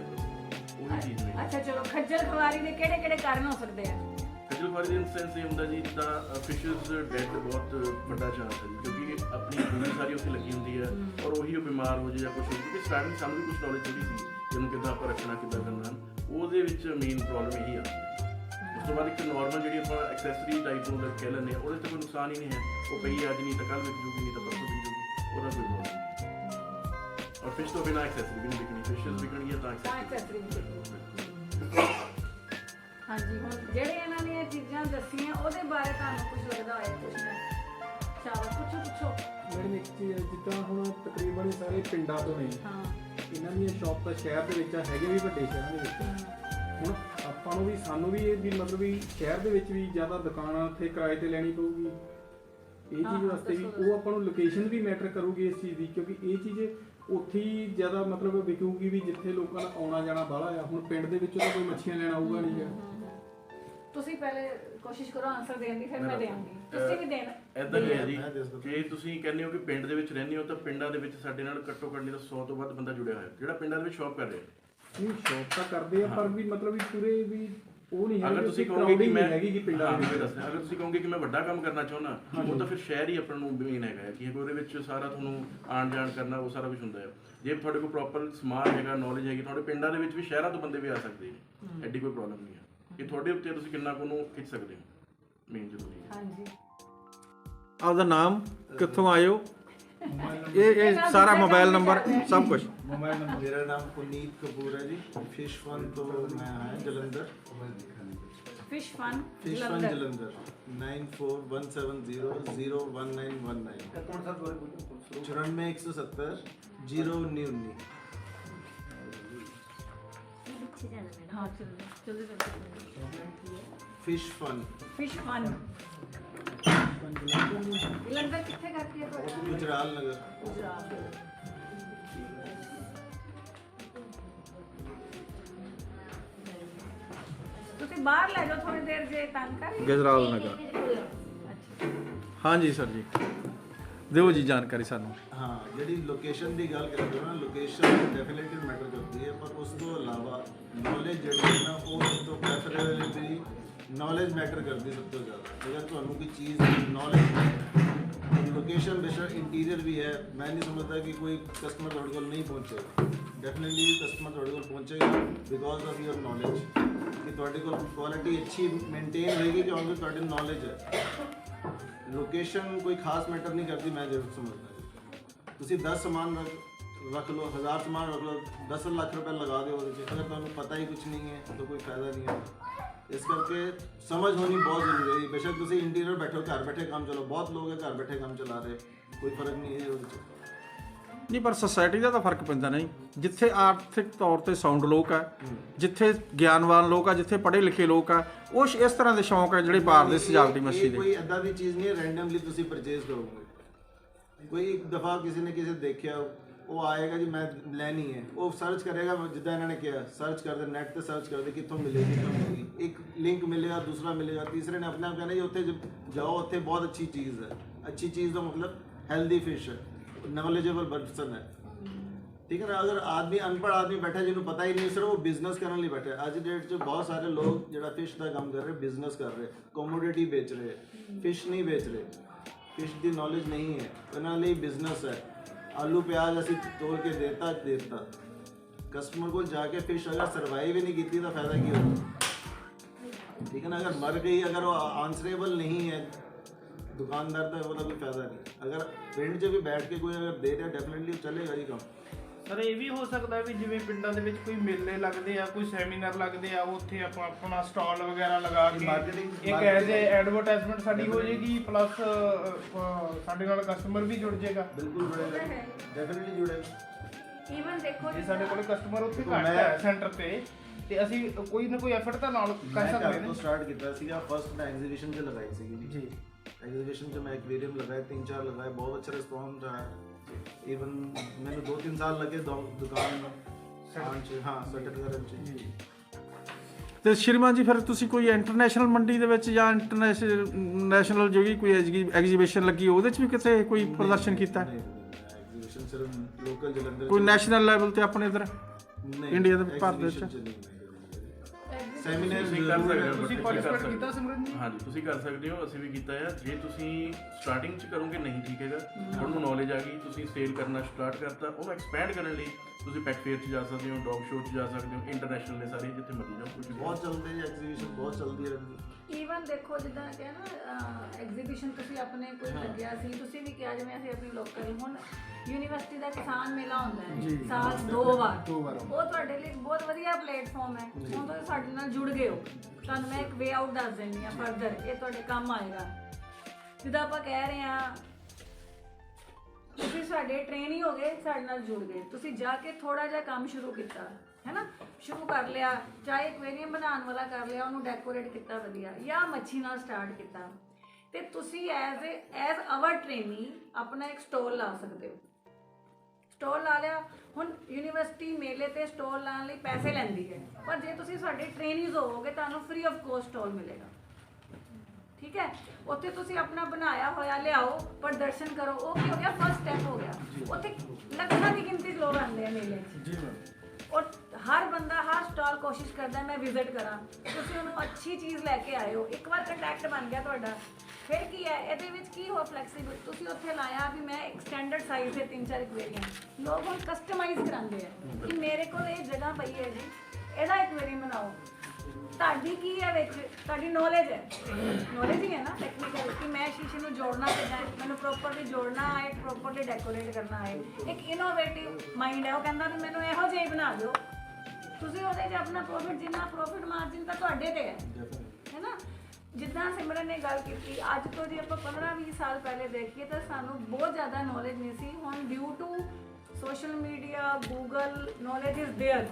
ਉਹੀ ਚੀਜ਼ ਨਹੀਂ। ਅੱਛਾ ਚਲੋ ਖੱਜਲ ਖਵਾਰੀ ਦੇ ਕਿਹੜੇ ਕਿਹੜੇ ਕਾਰਨ ਹੋ ਸਕਦੇ ਆ? ਖੱਜਲ ਖੁਆਰੀ ਦੇ ਇਨਸੈਂਸ ਇਹ ਹੁੰਦਾ ਜੀ ਜਿੱਦਾਂ ਫਿਸ਼ਸ ਡੈਡ ਬਹੁਤ ਵੱਡਾ ਚਾਂਸ ਹੈ ਕਿਉਂਕਿ ਆਪਣੀ ਪੂਰੀ ਸਾਰੀ ਉੱਥੇ ਲੱਗੀ ਹੁੰਦੀ ਹੈ ਔਰ ਉਹੀ ਉਹ ਬਿਮਾਰ ਹੋ ਜਾਏ ਜਾਂ ਕੁਝ ਕਿਉਂਕਿ ਸਟਾਰਟਿੰਗ ਸਾਨੂੰ ਵੀ ਕੁਝ ਨੌਲੇਜ ਥੋੜੀ ਸੀ ਕਿ ਇਹਨੂੰ ਕਿੱਦਾਂ ਆਪਾਂ ਰੱਖਣਾ ਕਿੱਦਾਂ ਕਰਨਾ ਉਹਦੇ ਵਿੱਚ ਮੇਨ ਪ੍ਰੋਬਲਮ ਇਹੀ ਆਉਂਦੀ ਹੈ ਤੋਂ ਬਾਅਦ ਇੱਕ ਨਾਰਮਲ ਜਿਹੜੀ ਆਪਾਂ ਐਕਸੈਸਰੀ ਟਾਈਪ ਨੂੰ ਕਹਿ ਲੈਂਦੇ ਆ ਉਹਦੇ ਤੇ ਕੋਈ ਨੁਕਸਾਨ ਹੀ ਨਹੀਂ ਹੈ। ਉਹ ਪਈ ਅੱਜ ਨਹੀਂ ਤਾਂ ਕੱਲ ਵਿਕ ਜੂਗੀ ਨਹੀਂ ਤਾਂ ਪਰਸੋਂ ਵਿਕ ਜੂਗੀ ਉਹਦਾ ਕੋਈ ਪ੍ਰੋਬਲਮ ਨਹੀਂ। ਔਰ ਫਿਸ਼ ਤੋਂ ਬਿਨਾ ਐਕਸੈਸਰੀ ਵੀ ਨਹੀਂ ਵਿਕਣੀ ਫਿਸ਼ਸ ਵਿਕਣਗੀਆਂ ਤਾਂ ਤਾਂ accessory ਐਕਸੈਸਰੀ ਹਾਂਜੀ ਹੁਣ ਜਿਹੜੇ ਇਹਨਾਂ ਨੇ ਇਹ ਚੀਜ਼ਾਂ ਦੱਸੀਆਂ ਉਹਦੇ ਬਾਰੇ ਤੁਹਾਨੂੰ ਕੁਝ ਲੱਗਦਾ ਹੋਇਆ ਕੁਝ ਸ਼ਾਬਾਸ਼ ਪੁੱਛੋ ਪੁੱਛੋ। ਮੈਡਮ ਇੱਕ ਚੀਜ਼ ਹੈ, ਜਿੱਦਾਂ ਹੁਣ ਤਕਰੀਬਨ ਇਹ ਸਾਰੇ ਪਿੰਡਾਂ ਤੋਂ ਨੇ ਹਾਂ। ਇਹਨਾਂ ਦੀਆਂ ਸ਼ਾਪ ਤਾਂ ਸ਼ਹਿਰ ਦੇ ਵਿੱਚ ਆ, ਹੈਗੇ ਵੀ ਵੱਡੇ ਸ਼ਹਿਰਾਂ ਦੇ ਵਿੱਚ। ਹੁਣ ਆਪਾਂ ਨੂੰ ਵੀ ਸਾਨੂੰ ਵੀ ਇਹ ਵੀ ਮਤਲਬ ਵੀ ਸ਼ਹਿਰ ਦੇ ਵਿੱਚ ਵੀ ਜ਼ਿਆਦਾ ਦੁਕਾਨਾਂ ਉੱਥੇ ਕਿਰਾਏ ਤੇ ਲੈਣੀ ਪਊਗੀ। ਇਹ ਚੀਜ਼ ਵਾਸਤੇ ਵੀ ਉਹ ਆਪਾਂ ਨੂੰ ਲੋਕੇਸ਼ਨ ਵੀ ਮੈਟਰ ਕਰੂਗੀ ਇਸ ਚੀਜ਼ ਦੀ ਕਿਉਂਕਿ ਇਹ ਚੀਜ਼ ਉੱਥੇ ਹੀ ਜ਼ਿਆਦਾ ਮਤਲਬ ਵਿਕੂਗੀ ਵੀ ਜਿੱਥੇ ਲੋਕਾਂ ਦਾ ਆਉਣਾ ਜਾਣਾ ਬਾਹਲਾ ਆ। ਹੁਣ ਪਿੰਡ ਦੇ ਵਿੱਚੋਂ ਤਾਂ ਕੋਈ ਮੱਛੀਆਂ ਲੈਣ ਆਊਗਾ ਨਹੀਂ ਗਾ ਤੁਸੀਂ ਪਹਿਲੇ ਕੋਸ਼ਿਸ਼ ਕਰੋ ਆਨਸਰ ਦੇਣ ਦੀ ਫਿਰ ਮੈਂ ਦੇਵਾਂਗੀ। ਤੁਸੀਂ ਵੀ ਦੇਣਾ। ਐਦਾਂ ਹੀ ਹੈ ਜੀ। ਜੇ ਤੁਸੀਂ ਕਹਿੰਦੇ ਹੋ ਕਿ ਪਿੰਡ ਦੇ ਵਿੱਚ ਰਹਿੰਦੇ ਹੋ ਤਾਂ ਪਿੰਡਾਂ ਦੇ ਵਿੱਚ ਸਾਡੇ ਨਾਲ ਘੱਟੋ ਘੱਟ ਨਹੀਂ ਤਾਂ 100 ਤੋਂ ਵੱਧ ਬੰਦਾ ਜੁੜਿਆ ਹੋਇਆ। ਜਿਹੜਾ ਪਿੰਡਾਂ ਦੇ ਵਿੱਚ ਸ਼ੌਪ ਕਰ ਰਿਹਾ। ਨਹੀਂ ਸ਼ਾਪ ਤਾਂ ਕਰਦੇ ਆ ਪਰ ਵੀ ਮਤਲਬ ਵੀ ਪੂਰੇ ਵੀ ਉਹ ਨਹੀਂ ਹੈ ਅਗਰ ਤੁਸੀਂ ਕਹੋਗੇ ਕਿ ਮੈਂ ਹੈਗੀ ਕਿ ਪਿੰਡਾਂ ਦੇ ਵਿੱਚ। ਅਗਰ ਤੁਸੀਂ ਕਹੋਗੇ ਕਿ ਮੈਂ ਵੱਡਾ ਕੰਮ ਕਰਨਾ ਚਾਹੁੰਦਾ ਉਹ ਤਾਂ ਫਿਰ ਸ਼ਹਿਰ ਹੀ ਆਪਣ ਨੂੰ ਮੇਨ ਹੈਗਾ ਕਿ ਉਹਦੇ ਵਿੱਚ ਸਾਰਾ ਤੁਹਾਨੂੰ ਆਣ ਜਾਣ ਕਰਨਾ ਉਹ ਸਾਰਾ ਕੁਝ ਹੁੰਦਾ ਹੈ। ਜੇ ਤੁਹਾਡੇ ਕੋਲ ਪ੍ਰੋਪਰ ਸਮਾਨ ਹੈਗਾ ਨੌਲੇਜ ਹੈਗੀ ਤੁਹਾਡੇ ਪਿੰਡਾਂ ਦੇ ਵਿੱਚ ਵੀ ਸ਼ਹਿਰਾਂ ਤੋਂ ਬੰਦੇ ਵੀ ਆ ਸਕਦੇ ਨੇ ਐਡੀ ਕੋਈ ਪ੍ਰੋਬਲਮ ਨਹੀਂ ਹੈ। ਇਹ ਤੁਹਾਡੇ ਉੱਤੇ ਤੁਸੀਂ ਕਿੰਨਾ ਕੁ ਨੂੰ ਖਿੱਚ ਸਕਦੇ ਹੋ ਮੇਨ ਜ਼ਰੂਰੀ ਹੈ। ਹਾਂਜੀ। ਆਪਦਾ ਨਾਮ ਕਿੱਥੋਂ ਆਇਓ? ਇਹ ਇਹ ਸਾਰਾ ਮੋਬਾਈਲ ਨੰਬਰ ਸਭ ਕੁਝ ਮੋਬਾਈਲ ਨੰਬਰ ਮੇਰਾ ਨਾਮ ਪੁਨੀਤ ਕਪੂਰ ਹੈ ਜੀ ਫਿਸ਼ ਫਨ ਤੋਂ ਮੈਂ ਆਇਆ Jalandhar fish fun fish fun Jalandhar 9417001919 94170 ਹਾਂ ਚਲੋ ਜਲਦੀ ਜਲਦੀ fish fun fish fun Jalandhar ਕਿੱਥੇ ਕਰਦੀ ਹੈ ਤੁਹਾਡਾ ਗੁਜਰਾਲ ਨਗਰ ਗੁਜਰਾਤ ਤੁਸੀਂ ਬਾਹਰ ਲੈ ਜਾਓ ਥੋੜੀ ਦੇਰ ਜੇ ਤੰਗ ਕਰ। ਗਜਰਾਲ ਨਗਰ। ਅੱਛਾ ਹਾਂਜੀ ਸਰ ਜੀ। ਦਿਓ ਜੀ ਜਾਣਕਾਰੀ ਸਾਨੂੰ। ਹਾਂ ਜਿਹੜੀ ਲੋਕੇਸ਼ਨ ਦੀ ਗੱਲ ਕਰਦੇ ਹੋ ਨਾ ਲੋਕੇਸ਼ਨ ਡੈਫੀਨਿਟਲੀ ਮੈਟਰ ਕਰਦੀ ਹੈ ਪਰ ਉਸ ਤੋਂ ਇਲਾਵਾ ਨੌਲੇਜ ਜਿਹੜੀ ਹੈ ਨਾ ਉਹ ਸਭ ਤੋਂ ਪ੍ਰੈਫਰੇਬਲੀ ਨੌਲੇਜ ਮੈਟਰ ਕਰਦੀ ਸਭ ਤੋਂ ਜ਼ਿਆਦਾ। ਅਗਰ ਤੁਹਾਨੂੰ ਕੋਈ ਚੀਜ਼ ਨੌਲੇਜ ਲੋਕੇਸ਼ਨ ਬੇਸ਼ੱਕ ਇੰਟੀਰੀਅਰ ਵੀ ਹੈ। ਮੈਂ ਨਹੀਂ ਸਮਝਦਾ ਕਿ ਕੋਈ ਕਸਟਮਰ ਤੁਹਾਡੇ ਕੋਲ ਨਹੀਂ ਪਹੁੰਚੇਗਾ ਡੈਫੀਨਿਟਲੀ ਕਸਟਮਰ ਤੁਹਾਡੇ ਕੋਲ ਪਹੁੰਚੇਗਾ ਬਿਕੋਜ਼ ਆਫ ਯੂਰ ਨੌਲੇਜ ਕਿ ਤੁਹਾਡੇ ਕੋਲ ਕੁਆਲਿਟੀ ਅੱਛੀ ਮੇਨਟੇਨ ਹੋਏਗੀ ਕਿਉਂਕਿ ਤੁਹਾਡੀ ਨੌਲੇਜ ਹੈ ਲੋਕੇਸ਼ਨ ਕੋਈ ਖਾਸ ਮੈਟਰ ਨਹੀਂ ਕਰਦੀ ਮੈਂ ਜ਼ਰੂਰ ਸਮਝਦਾ ਤੁਸੀਂ 10 ਸਮਾਨ ਰੱਖ- ਰੱਖ ਲਓ 1000 ਸਮਾਨ ਰੱਖ ਲਓ 10 ਲੱਖ ਰੁਪਏ ਲਗਾ ਦਿਓ ਉਹਦੇ 'ਚ ਅਗਰ ਤੁਹਾਨੂੰ ਪਤਾ ਹੀ ਕੁਝ ਨਹੀਂ ਹੈ ਤਾਂ ਕੋਈ ਫਾਇਦਾ ਨਹੀਂ ਹੈ ਇਸ ਕਰਕੇ ਸਮਝ ਹੋਣੀ ਬਹੁਤ ਜ਼ਰੂਰੀ ਹੈ ਬੇਸ਼ੱਕ ਤੁਸੀਂ ਇੰਟੀਰੀਅਰ ਬੈਠੋ ਘਰ ਬੈਠੇ ਕੰਮ ਚਲੋ ਬਹੁਤ ਲੋਕ ਹੈ ਘਰ ਬੈਠੇ ਕੰਮ ਚਲਾ ਰਹੇ ਕੋਈ ਫ਼ਰਕ ਨਹੀਂ ਹੈ ਉਹਦੇ 'ਚ ਨਹੀਂ ਪਰ ਸੋਸਾਇਟੀ ਦਾ ਤਾਂ ਫ਼ਰਕ ਪੈਂਦਾ ਨਹੀਂ। ਜਿੱਥੇ ਆਰਥਿਕ ਤੌਰ ਤੇ ਸਾਊਂਡ ਲੋਕ ਆ ਜਿੱਥੇ ਗਿਆਨਵਾਨ ਲੋਕ ਆ ਜਿੱਥੇ ਪੜ੍ਹੇ ਲਿਖੇ ਲੋਕ ਆ ਉਹ ਇਸ ਤਰ੍ਹਾਂ ਦੇ ਸ਼ੌਂਕ ਆ ਜਿਹੜੇ ਬਾਹਰ ਦੇ ਸਜਾਵਟੀ ਮੱਛੀ ਦੇ। ਕੋਈ ਐਦਾਂ ਦੀ ਚੀਜ਼ ਨਹੀਂ ਹੈ ਰੈਂਡਮਲੀ ਤੁਸੀਂ ਪਰਚੇਸ ਕਰੋਗੇ। ਕੋਈ ਇੱਕ ਦਫਾ ਕਿਸੇ ਨੇ ਕਿਸੇ ਦੇਖਿਆ ਉਹ ਆਏਗਾ ਜੀ ਮੈਂ ਲੈਣੀ ਹੈ। ਉਹ ਸਰਚ ਕਰੇਗਾ ਜਿੱਦਾਂ ਇਹਨਾਂ ਨੇ ਕਿਹਾ ਸਰਚ ਕਰਦੇ ਨੈਟ ਤੇ ਸਰਚ ਕਰਦੇ ਕਿੱਥੋਂ ਮਿਲੇਗੀ ਕਿੱਥੋਂ ਮਿਲੇਗੀ ਇੱਕ ਲਿੰਕ ਮਿਲੇਗਾ ਦੂਸਰਾ ਮਿਲੇਗਾ ਤੀਸਰੇ ਨੇ ਆਪਣੇ ਆਪ ਕਹਿਣਾ ਜੀ ਉੱਥੇ ਜਾਓ ਉੱਥੇ ਬਹੁਤ ਅੱਛੀ ਚੀਜ਼ ਹੈ। ਅੱਛੀ ਚੀਜ਼ ਦਾ ਮਤਲਬ ਹੈਲਦੀ ਫਿਸ਼ ਹੈ। ਨੌਲੇਜੇਬਲ ਪਰਸਨ ਹੈ ਠੀਕ ਹੈ ਨਾ ਅਗਰ ਆਦਮੀ ਅਨਪੜ੍ਹ ਆਦਮੀ ਬੈਠਾ ਜਿਹਨੂੰ ਪਤਾ ਹੀ ਨਹੀਂ ਸਿਰਫ ਉਹ ਬਿਜ਼ਨਸ ਕਰਨ ਲਈ ਬੈਠਾ ਹੈ। ਅੱਜ ਡੇਟ 'ਚ ਬਹੁਤ ਸਾਰੇ ਲੋਕ ਜਿਹੜਾ ਫਿਸ਼ ਦਾ ਕੰਮ ਕਰ ਰਹੇ ਬਿਜ਼ਨਸ ਕਰ ਰਹੇ ਕਮੋਡਿਟੀ ਵੇਚ ਰਹੇ ਫਿਸ਼ ਨਹੀਂ ਵੇਚ ਰਹੇ ਫਿਸ਼ ਦੀ ਨੌਲੇਜ ਨਹੀਂ ਹੈ ਉਹਨਾਂ ਲਈ ਬਿਜ਼ਨਸ ਹੈ ਆਲੂ ਪਿਆਜ਼ ਅਸੀਂ ਤੋੜ ਕੇ ਦੇਤਾ ਦੇਤਾ ਕਸਟਮਰ ਕੋਲ ਜਾ ਕੇ ਫਿਸ਼ ਅਗਰ ਸਰਵਾਈਵ ਹੀ ਨਹੀਂ ਕੀਤੀ ਤਾਂ ਫਾਇਦਾ ਕੀ ਹੋਇਆ ਠੀਕ ਹੈ ਨਾ ਅਗਰ ਮਰ ਗਈ ਅਗਰ ਉਹ ਆਨਸਰੇਬਲ ਨਹੀਂ ਹੈ ਦੁਕਾਨਦਾਰ ਦਾ ਉਹਦਾ ਕੋਈ ਫਾਇਦਾ ਨਹੀਂ। ਅਗਰ ਪਿੰਡ 'ਚ ਵੀ ਬੈਠ ਕੇ ਕੋਈ ਅਗਰ ਦੇ ਰਿਹਾ ਡੈਫੀਨਿਟਲੀ ਚੱਲੇਗਾ ਜੀ ਕੰਮ। ਸਰ ਇਹ ਵੀ ਹੋ ਸਕਦਾ ਵੀ ਜਿਵੇਂ ਪਿੰਡਾਂ ਦੇ ਵਿੱਚ ਕੋਈ ਮੇਲੇ ਲੱਗਦੇ ਆ ਕੋਈ ਸੈਮੀਨਾਰ ਲੱਗਦੇ ਆ ਉੱਥੇ ਆਪਾਂ ਆਪਣਾ ਸਟਾਲ ਵਗੈਰਾ ਲਗਾ ਕੇ Marketing- ਇੱਕ ਐਜ਼ ਏ ਐਡਵਰਟਾਈਜ਼ਮੈਂਟ ਸਾਡੀ ਹੋ ਜਾਏਗੀ ਪਲੱਸ ਸਾਡੇ ਨਾਲ ਕਸਟਮਰ ਵੀ ਜੁੜ ਜਾਏਗਾ। ਬਿਲਕੁਲ ਜੁੜੇਗਾ ਡੈਫੀਨਿਟਲੀ ਜੁੜੇਗਾ ਈਵਨ ਦੇਖੋ ਜੇ ਸਾਡੇ ਕੋਲ ਕਸਟਮਰ ਉੱਥੇ ਘੱਟ ਹੈ ਸੈਂਟਰ ਤੇ ਤੇ ਅਸੀਂ ਕੋਈ ਨਾ ਕੋਈ ਐਫਰਟ ਤਾਂ ਨਾਲ ਕਰ ਸਕਦੇ ਨੇ। ਤੋਂ ਸਟਾਰਟ ਕੀਤਾ ਸੀਗਾ ਫਸਟ ਮੈਂ ਐਗਜ਼ੀਬਿਸ਼ਨ 'ਚ ਲਗਾਈ ਸੀਗੀ ਜੀ। ਜੀ ਐਗਜ਼ੀਬਿਸ਼ਨ 'ਚ ਮੈਂ ਐਕਵੇਰੀਅਮ ਲਗਾਇਆ ਤਿੰਨ ਚਾਰ ਲਗਾਏ ਬਹੁਤ ਅੱਛਾ ਰਿਸਪੌਂਸ ਆਇਆ। ਈਵਨ ਮੈਨੂੰ 2-3 ਸਾਲ ਲੱਗੇ ਦੁ- ਦੁਕਾਨ 'ਚ ਹਾਂ ਸੈਟਲ ਕਰਨ 'ਚ। ਤੇ ਸ਼੍ਰੀਮਾਨ ਜੀ ਫਿਰ ਤੁਸੀਂ ਕੋਈ ਇੰਟਰਨੈਸ਼ਨਲ ਮੰਡੀ ਦੇ ਵਿੱਚ ਜਾਂ ਇੰਟਰਨੈਸ਼ਨਲ ਨੈਸ਼ਨਲ ਜਿਹੜੀ ਕੋਈ ਐਗਜ਼ੀਬਿਸ਼ਨ ਲੱਗੀ ਉਹਦੇ 'ਚ ਵੀ ਕਿਤੇ ਕੋਈ ਪ੍ਰਦਰਸ਼ਨ ਕੀਤਾ? ਐਗਜ਼ੀਬਿਸ਼ਨ ਸਿਰਫ ਲੋਕਲ ਜਲੰਧਰ ਕੋਈ ਨੈਸ਼ਨਲ ਲੈਵਲ ਤੇ ਆਪਣੇ ਇਧਰ? ਨਹੀਂ, ਇੰਡੀਆ ਦੇ ਭਾਰਤ ਦੇ ਵਿੱਚ? ਸੈਮੀਨਾਰ ਤੁਸੀਂ ਕਰ ਸਕਦੇ ਹੋ ਤੁਸੀਂ ਪਾਰਟਿਸਿਪੇਟ ਕੀਤਾ ਹੋ। ਸਿਮਰਨ ਜੀ? ਹਾਂਜੀ ਤੁਸੀਂ ਕਰ ਸਕਦੇ ਹੋ ਅਸੀਂ ਵੀ ਕੀਤਾ ਹੈ ਜੇ ਤੁਸੀਂ ਸਟਾਰਟਿੰਗ ਚ ਕਰੋਗੇ ਨਹੀਂ ਠੀਕ ਹੈਗਾ ਤੁਹਾਨੂੰ ਨੌਲੇਜ ਆ ਗਈ ਤੁਸੀਂ ਸੇਲ ਕਰਨਾ ਸਟਾਰਟ ਕਰਤਾ ਉਹਨੂੰ ਐਕਸਪੈਂਡ ਕਰਨ ਲਈ ਤੁਸੀਂ ਪੈਟ ਫੇਅਰ 'ਚ ਜਾ ਸਕਦੇ ਹੋ ਡੌਗ ਸ਼ੋਅ 'ਚ ਜਾ ਸਕਦੇ ਹੋ ਇੰਟਰਨੈਸ਼ਨਲ ਨੇ ਸਾਰੇ ਜਿੱਥੇ ਮਰਜ਼ੀ ਜਾਓ ਕੁਝ ਵੀ ਬਹੁਤ ਚੱਲਦੇ ਐਗਜ਼ੀਬਿਸ਼ਨ ਬਹੁਤ ਚੱਲਦੀ ਰਹਿੰਦੀ ਈਵਨ ਦੇਖੋ ਜਿੱਦਾਂ ਕਿ ਨਾ ਐਗਜ਼ੀਬਿਸ਼ਨ ਤੁਸੀਂ ਆਪਣੇ ਕੋਈ ਲੱਗਿਆ ਸੀ ਤੁਸੀਂ ਵੀ ਕਿਹਾ ਜਿਵੇਂ ਅਸੀਂ ਆਪਣੀ ਲੋਕਲ ਹੁਣ ਯੂਨੀਵਰਸਿਟੀ ਦਾ ਕਿਸਾਨ ਮੇਲਾ ਹੁੰਦਾ ਹੈ ਸਾਲ ਦੋ ਵਾਰ। ਦੋ ਵਾਰ ਉਹ ਤੁਹਾਡੇ ਲਈ ਬਹੁਤ ਵਧੀਆ ਪਲੇਟਫਾਰਮ ਹੈ। ਹੁਣ ਤੁਸੀਂ ਸਾਡੇ ਨਾਲ ਜੁੜ ਗਏ ਹੋ ਤੁਹਾਨੂੰ ਮੈਂ ਇੱਕ ਵੇ ਆਊਟ ਦੱਸ ਦਿੰਦੀ ਆ ਫਰਦਰ ਇਹ ਤੁਹਾਡੇ ਕੰਮ ਆਏਗਾ। ਜਿੱਦਾਂ ਆਪਾਂ ਕਹਿ ਰਹੇ ਆ ਤੁਸੀਂ ਸਾਡੇ ਟ੍ਰੇਨੀ ਹੋ ਗਏ ਸਾਡੇ ਨਾਲ ਜੁੜ ਗਏ। ਤੁਸੀਂ ਜਾ ਕੇ ਥੋੜਾ ਜਿਹਾ ਕੰਮ ਸ਼ੁਰੂ ਕੀਤਾ ਹੈਨਾ ਸ਼ੁਰੂ ਕਰ ਲਿਆ ਚਾਹੇ ਐਕਵੇਰੀਅਮ ਬਣਾਉਣ ਵਾਲਾ ਕਰ ਲਿਆ ਉਹਨੂੰ ਡੈਕੋਰੇਟ ਕੀਤਾ ਵਧੀਆ ਜਾਂ ਮੱਛੀ ਨਾਲ ਸਟਾਰਟ ਕੀਤਾ। ਤੇ ਤੁਸੀਂ ਐਜ਼ ਐਜ਼ ਆਵਰ ਟ੍ਰੇਨੀ ਆਪਣਾ ਇੱਕ ਸਟੋਲ ਲਾ ਸਕਦੇ ਹੋ। ਸਟੋਲ ਲਾ ਲਿਆ ਹੁਣ ਯੂਨੀਵਰਸਿਟੀ ਮੇਲੇ ਤੇ ਸਟੋਲ ਲਾਉਣ ਲਈ ਪੈਸੇ ਲੈਂਦੀ ਹੈ। ਪਰ ਜੇ ਤੁਸੀਂ ਸਾਡੇ ਟ੍ਰੇਨਿੰਗਸ ਹੋਵੋਗੇ ਤੁਹਾਨੂੰ ਫ੍ਰੀ ਆਫ ਕੋਸਟ ਸਟੋਲ ਮਿਲੇਗਾ। ਠੀਕ ਹੈ? ਉੱਥੇ ਤੁਸੀਂ ਆਪਣਾ ਬਣਾਇਆ ਹੋਇਆ ਲਿਆਓ ਪ੍ਰਦਰਸ਼ਨ ਕਰੋ ਉਹ ਕੀ ਹੋ ਗਿਆ? ਫਸਟ ਸਟੈਪ ਹੋ ਗਿਆ। ਉੱਥੇ ਲੱਖਾਂ ਦੀ ਗਿਣਤੀ ਲੋਕ ਆਉਂਦੇ ਆ ਮੇਲੇ 'ਚ। ਜੀ ਮੈਮ। ਔਰ ਸਟਾਲ ਕੋਸ਼ਿਸ਼ ਕਰਦਾ ਮੈਂ ਵਿਜ਼ਿਟ ਕਰਾਂ। ਤੁਸੀਂ ਉਹਨੂੰ ਅੱਛੀ ਚੀਜ਼ ਲੈ ਕੇ ਆਇਓ। ਇੱਕ ਵਾਰ ਕੰਟੈਕਟ ਬਣ ਗਿਆ ਤੁਹਾਡਾ। ਫਿਰ ਕੀ ਹੈ? ਇਹਦੇ ਵਿੱਚ ਕੀ ਹੋ ਫਲੈਕਸੀਬਲ ਤੁਸੀਂ ਉੱਥੇ ਲਾਇਆ ਵੀ ਮੈਂ ਇੱਕ ਸਟੈਂਡਰਡ ਸਾਈਜ਼ ਦੇ ਤਿੰਨ ਚਾਰ ਇਕਵੇਰੀਅਮ ਲੋਕ ਹੁਣ ਕਸਟਮਾਈਜ਼ ਕਰਾਉਂਦੇ ਆ ਕਿ ਮੇਰੇ ਕੋਲ ਇਹ ਜਗ੍ਹਾ ਪਈ ਹੈ ਜੀ। ਇਹਦਾ ਇਕਵੇਰੀਅਮ ਬਣਾਓ। ਤੁਹਾਡੀ ਕੀ ਹੈ ਵਿੱਚ? ਤੁਹਾਡੀ ਨੌਲੇਜ ਹੈ? ਨੌਲੇਜ ਹੀ ਹੈ ਨਾ ਟੈਕਨੀਕਲ ਕਿ ਮੈਂ ਸ਼ੀਸ਼ੇ ਨੂੰ ਜੋੜਨਾ ਕਿੱਦਾਂ ਮੈਨੂੰ ਪ੍ਰੋਪਰਲੀ ਜੋੜਨਾ ਹੈ ਪ੍ਰੋਪਰਲੀ ਡੈਕੋਰੇਟ ਕਰਨਾ ਹੈ। ਇੱਕ ਇਨੋਵੇਟਿਵ ਮਾਈਂਡ ਹੈ। ਉਹ ਕਹਿੰਦਾ ਵੀ ਮੈਨੂੰ ਇਹੋ ਜਿਹਾ ਹੀ ਬਣਾ ਦਿਓ। ਤੁਸੀਂ ਉਹਦੇ 'ਚ ਆਪਣਾ ਪ੍ਰੋਫਿਟ ਜਿੰਨਾ ਪ੍ਰੋਫਿਟ ਮਾਰਜਿਨ ਤਾਂ ਤੁਹਾਡੇ ਤੇ ਹੈ ਹੈਨਾ ਜਿੱਦਾਂ ਸਿਮਰਨ ਨੇ ਗੱਲ ਕੀਤੀ ਅੱਜ ਤੋਂ ਜੇ ਆਪਾਂ 15-20 ਸਾਲ ਪਹਿਲੇ ਦੇਖੀਏ ਤਾਂ ਸਾਨੂੰ ਬਹੁਤ ਜ਼ਿਆਦਾ ਨੌਲੇਜ ਨਹੀਂ ਸੀ ਹੁਣ due to social media Google knowledge is there